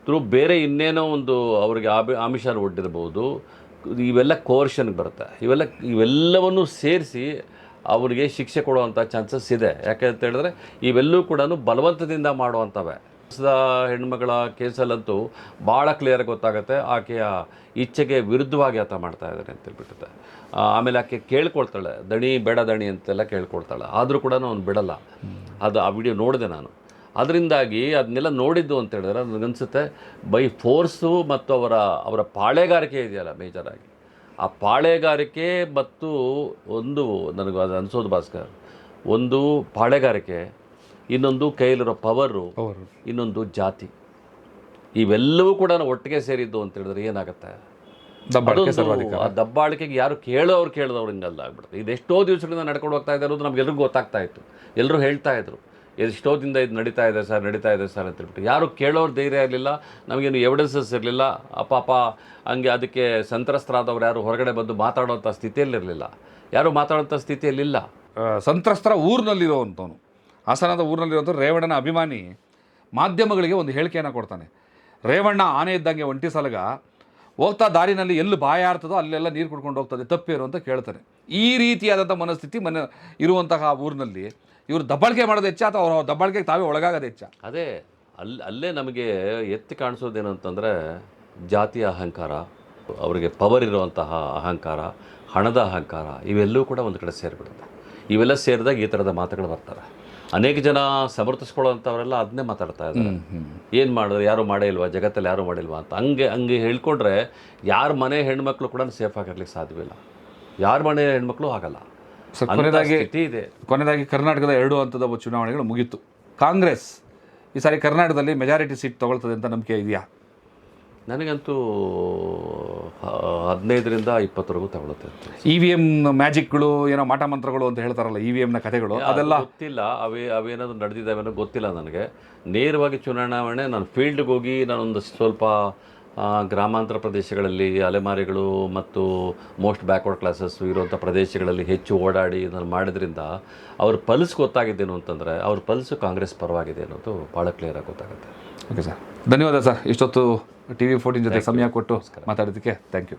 [SPEAKER 1] ಥ್ರೂ ಬೇರೆ ಇನ್ನೇನೋ ಒಂದು ಅವ್ರಿಗೆ ಆಬಿ ಆಮಿಷ ಒಡ್ಡಿರ್ಬೋದು ಇವೆಲ್ಲ ಕೋರ್ಷನ್ಗೆ ಬರುತ್ತೆ. ಇವೆಲ್ಲ ಇವೆಲ್ಲವನ್ನು ಸೇರಿಸಿ ಅವರಿಗೆ ಶಿಕ್ಷೆ ಕೊಡುವಂಥ ಚಾನ್ಸಸ್ ಇದೆ. ಯಾಕೆ ಅಂತ ಹೇಳಿದ್ರೆ, ಇವೆಲ್ಲೂ ಕೂಡ ಬಲವಂತದಿಂದ ಮಾಡುವಂಥವೆ ಹೆಣ್ಮಗಳ ಕೇಸಲ್ಲಂತೂ ಭಾಳ ಕ್ಲಿಯರ್ ಗೊತ್ತಾಗುತ್ತೆ. ಆಕೆಯ ಇಚ್ಛೆಗೆ ವಿರುದ್ಧವಾಗಿ ಆತ ಮಾಡ್ತಾ ಇದ್ದಾರೆ ಅಂತ ಹೇಳ್ಬಿಟ್ಟಿದೆ ಆಮೇಲೆ ಆಕೆ ಕೇಳ್ಕೊಳ್ತಾಳೆ. ದಣಿ ಬೇಡ ದಣಿ ಅಂತೆಲ್ಲ ಕೇಳ್ಕೊಳ್ತಾಳೆ. ಆದರೂ ಕೂಡ ಅವ್ನು ಬಿಡಲ್ಲ. ಅದು ಆ ವಿಡಿಯೋ ನೋಡಿದೆ ನಾನು. ಅದರಿಂದಾಗಿ ಅದನ್ನೆಲ್ಲ ನೋಡಿದ್ದು ಅಂತ ಹೇಳಿದ್ರೆ ನನಗನ್ಸುತ್ತೆ ಬೈ ಫೋರ್ಸು ಮತ್ತು ಅವರ ಅವರ ಪಾಳೆಗಾರಿಕೆ ಇದೆಯಲ್ಲ ಮೇಜರಾಗಿ. ಆ ಪಾಳೆಗಾರಿಕೆ ಮತ್ತು ಒಂದು ನನಗೆ ಅದು ಅನಿಸೋದು ಭಾಸ್ಕರ್ ಒಂದು ಪಾಳೆಗಾರಿಕೆ ಇನ್ನೊಂದು ಕೈಲಿರೋ ಪವರು ಇನ್ನೊಂದು ಜಾತಿ ಇವೆಲ್ಲವೂ ಕೂಡ ಒಟ್ಟಿಗೆ ಸೇರಿದ್ದು ಅಂತ ಹೇಳಿದ್ರೆ ಏನಾಗುತ್ತೆ? ಆ ದಬ್ಬಾಳಿಕೆಗೆ ಯಾರು ಕೇಳೋರು ಕೇಳಿದವ್ರು ಹಿಂಗಲ್ಲ ಆಗ್ಬಿಡುತ್ತೆ. ಇದೆಷ್ಟೋ ದಿವಸಗಳಿಂದ ನಡ್ಕೊಂಡು ಹೋಗ್ತಾ ಇದೆ ಅನ್ನೋದು ನಮ್ಗೆಲ್ರಿಗೂ ಗೊತ್ತಾಗ್ತಾ ಇತ್ತು. ಎಲ್ಲರೂ ಹೇಳ್ತಾ ಇದ್ರು. ಎಷ್ಟೋ ದಿನದ ಇದು ನಡೀತಾ ಇದೆ ಸರ್, ನಡೀತಾ ಇದೆ ಸರ್ ಅಂತ ಹೇಳ್ಬಿಟ್ಟು. ಯಾರು ಕೇಳೋರು ಧೈರ್ಯ ಇರಲಿಲ್ಲ, ನಮಗೇನು ಎವಿಡೆನ್ಸಸ್ ಇರಲಿಲ್ಲ. ಪಾಪ ಹಂಗೆ ಅದಕ್ಕೆ ಸಂತ್ರಸ್ತರಾದವ್ರು ಯಾರು ಹೊರಗಡೆ ಬಂದು ಮಾತಾಡೋಂಥ ಸ್ಥಿತಿಯಲ್ಲಿರಲಿಲ್ಲ. ಯಾರು ಮಾತಾಡೋಂಥ ಸ್ಥಿತಿಯಲ್ಲಿಲ್ಲ.
[SPEAKER 2] ಸಂತ್ರಸ್ತರ ಊರಿನಲ್ಲಿರುವಂಥವನು ಹಾಸನದ ಊರಿನಲ್ಲಿರುವಂಥ ರೇವಣ್ಣನ ಅಭಿಮಾನಿ, ಮಾಧ್ಯಮಗಳಿಗೆ ಒಂದು ಹೇಳಿಕೆಯನ್ನು ಕೊಡ್ತಾನೆ. ರೇವಣ್ಣ ಆನೆ ಇದ್ದಂಗೆ ಒಂಟಿ ಸಲಗ, ಹೋಗ್ತಾ ದಾರಿನಲ್ಲಿ ಎಲ್ಲಿ ಬಾಯ ಆಡ್ತದೋ ಅಲ್ಲೆಲ್ಲ ನೀರು ಕುಡ್ಕೊಂಡು ಹೋಗ್ತದೆ, ತಪ್ಪೇರು ಅಂತ ಕೇಳ್ತಾರೆ ಈ ರೀತಿಯಾದಂಥ ಮನಸ್ಥಿತಿ ಮನೆ ಇರುವಂತಹ ಊರಿನಲ್ಲಿ ಇವರು ದಬ್ಬಾಳಿಕೆ ಮಾಡೋದು ಹೆಚ್ಚ ಅಥವಾ ಅವ್ರ ದಬ್ಬಾಳಿಕೆಗೆ ತಾವೇ ಒಳಗಾಗೋದು ಹೆಚ್ಚ?
[SPEAKER 1] ಅದೇ ಅಲ್ಲಿ ಅಲ್ಲೇ ನಮಗೆ ಎತ್ತಿ ಕಾಣಿಸೋದೇನು ಅಂತಂದರೆ ಜಾತಿಯ ಅಹಂಕಾರ ಅವರಿಗೆ ಪವರ್ ಇರುವಂತಹ ಅಹಂಕಾರ ಹಣದ ಅಹಂಕಾರ ಇವೆಲ್ಲವೂ ಕೂಡ ಒಂದು ಕಡೆ ಸೇರಿಬಿಡುತ್ತೆ. ಇವೆಲ್ಲ ಸೇರಿದಾಗ ಈ ಥರದ ಮಾತುಗಳು ಬರ್ತಾರೆ. ಅನೇಕ ಜನ ಸಮರ್ಥಿಸ್ಕೊಳ್ಳೋಂಥವರೆಲ್ಲ ಅದನ್ನೇ ಮಾತಾಡ್ತಾ ಇದ್ದಾರೆ. ಏನು ಮಾಡಿದ್ರು ಯಾರು ಮಾಡೇ ಇಲ್ವಾ ಜಗತ್ತಲ್ಲಿ ಯಾರು ಮಾಡಿಲ್ವಾ ಅಂತ. ಹಂಗೆ ಹಂಗೆ ಹೇಳ್ಕೊಂಡ್ರೆ ಯಾರ ಮನೆ ಹೆಣ್ಮಕ್ಳು ಕೂಡ ಸೇಫ್ ಆಗಿರ್ಲಿಕ್ಕೆ ಸಾಧ್ಯವಿಲ್ಲ. ಯಾರ ಮನೆ ಹೆಣ್ಮಕ್ಳು ಆಗಲ್ಲ.
[SPEAKER 2] ಸರ್
[SPEAKER 1] ಅಂಥ
[SPEAKER 2] ಕೊನೆಯದಾಗಿ
[SPEAKER 1] ಇದೆ.
[SPEAKER 2] ಕೊನೆಯದಾಗಿ ಕರ್ನಾಟಕದ ಎರಡು ಹಂತದ ಚುನಾವಣೆಗಳು ಮುಗೀತು. ಕಾಂಗ್ರೆಸ್ ಈ ಸಾರಿ ಕರ್ನಾಟಕದಲ್ಲಿ ಮೆಜಾರಿಟಿ ಸೀಟ್ ತಗೊಳ್ತದೆ ಅಂತ ನಂಬಿಕೆ ಇದೆಯಾ?
[SPEAKER 1] ನನಗಂತೂ ಹದಿನೈದರಿಂದ ಇಪ್ಪತ್ತರೆಗೂ ತಗೊಳುತ್ತೆ
[SPEAKER 2] ಇ ವಿ ಎಂ ಮ್ಯಾಜಿಕ್ಗಳು ಏನೋ ಮಾಟ ಮಂತ್ರಗಳು ಅಂತ ಹೇಳ್ತಾರಲ್ಲ ಇ ವಿ ಎಮ್ನ ಕಥೆಗಳು ಅದೆಲ್ಲ
[SPEAKER 1] ಗೊತ್ತಿಲ್ಲ. ಅವೇ ಅವೇನಾದರೂ ನಡೆದಿದ್ದಾವೆ ಅನ್ನೋ ಗೊತ್ತಿಲ್ಲ ನನಗೆ. ನೇರವಾಗಿ ಚುನಾವಣೆ ನಾನು ಫೀಲ್ಡ್ಗೆ ಹೋಗಿ ನಾನೊಂದು ಸ್ವಲ್ಪ ಗ್ರಾಮಾಂತರ ಪ್ರದೇಶಗಳಲ್ಲಿ ಅಲೆಮಾರಿಗಳು ಮತ್ತು ಮೋಸ್ಟ್ ಬ್ಯಾಕ್ವರ್ಡ್ ಕ್ಲಾಸಸ್ಸು ಇರುವಂಥ ಪ್ರದೇಶಗಳಲ್ಲಿ ಹೆಚ್ಚು ಓಡಾಡಿ ಇದನ್ನು ಮಾಡಿದ್ರಿಂದ ಅವ್ರ ಪಲ್ಸ್ ಗೊತ್ತಾಗಿದ್ದೇನು ಅಂತಂದರೆ ಅವ್ರ ಪಲ್ಸ್ ಕಾಂಗ್ರೆಸ್ ಪರವಾಗಿದೆ ಅನ್ನೋದು ಭಾಳ ಕ್ಲಿಯರಾಗಿ ಗೊತ್ತಾಗುತ್ತೆ.
[SPEAKER 2] ಓಕೆ ಸರ್ ಧನ್ಯವಾದ ಸರ್ ಇಷ್ಟೊತ್ತು ಟಿ ವಿ ಫೋರ್ಟೀನ್ ಜೊತೆ ಸಮಯ ಕೊಟ್ಟು ಮಾತಾಡೋದಕ್ಕೆ ಥ್ಯಾಂಕ್ ಯು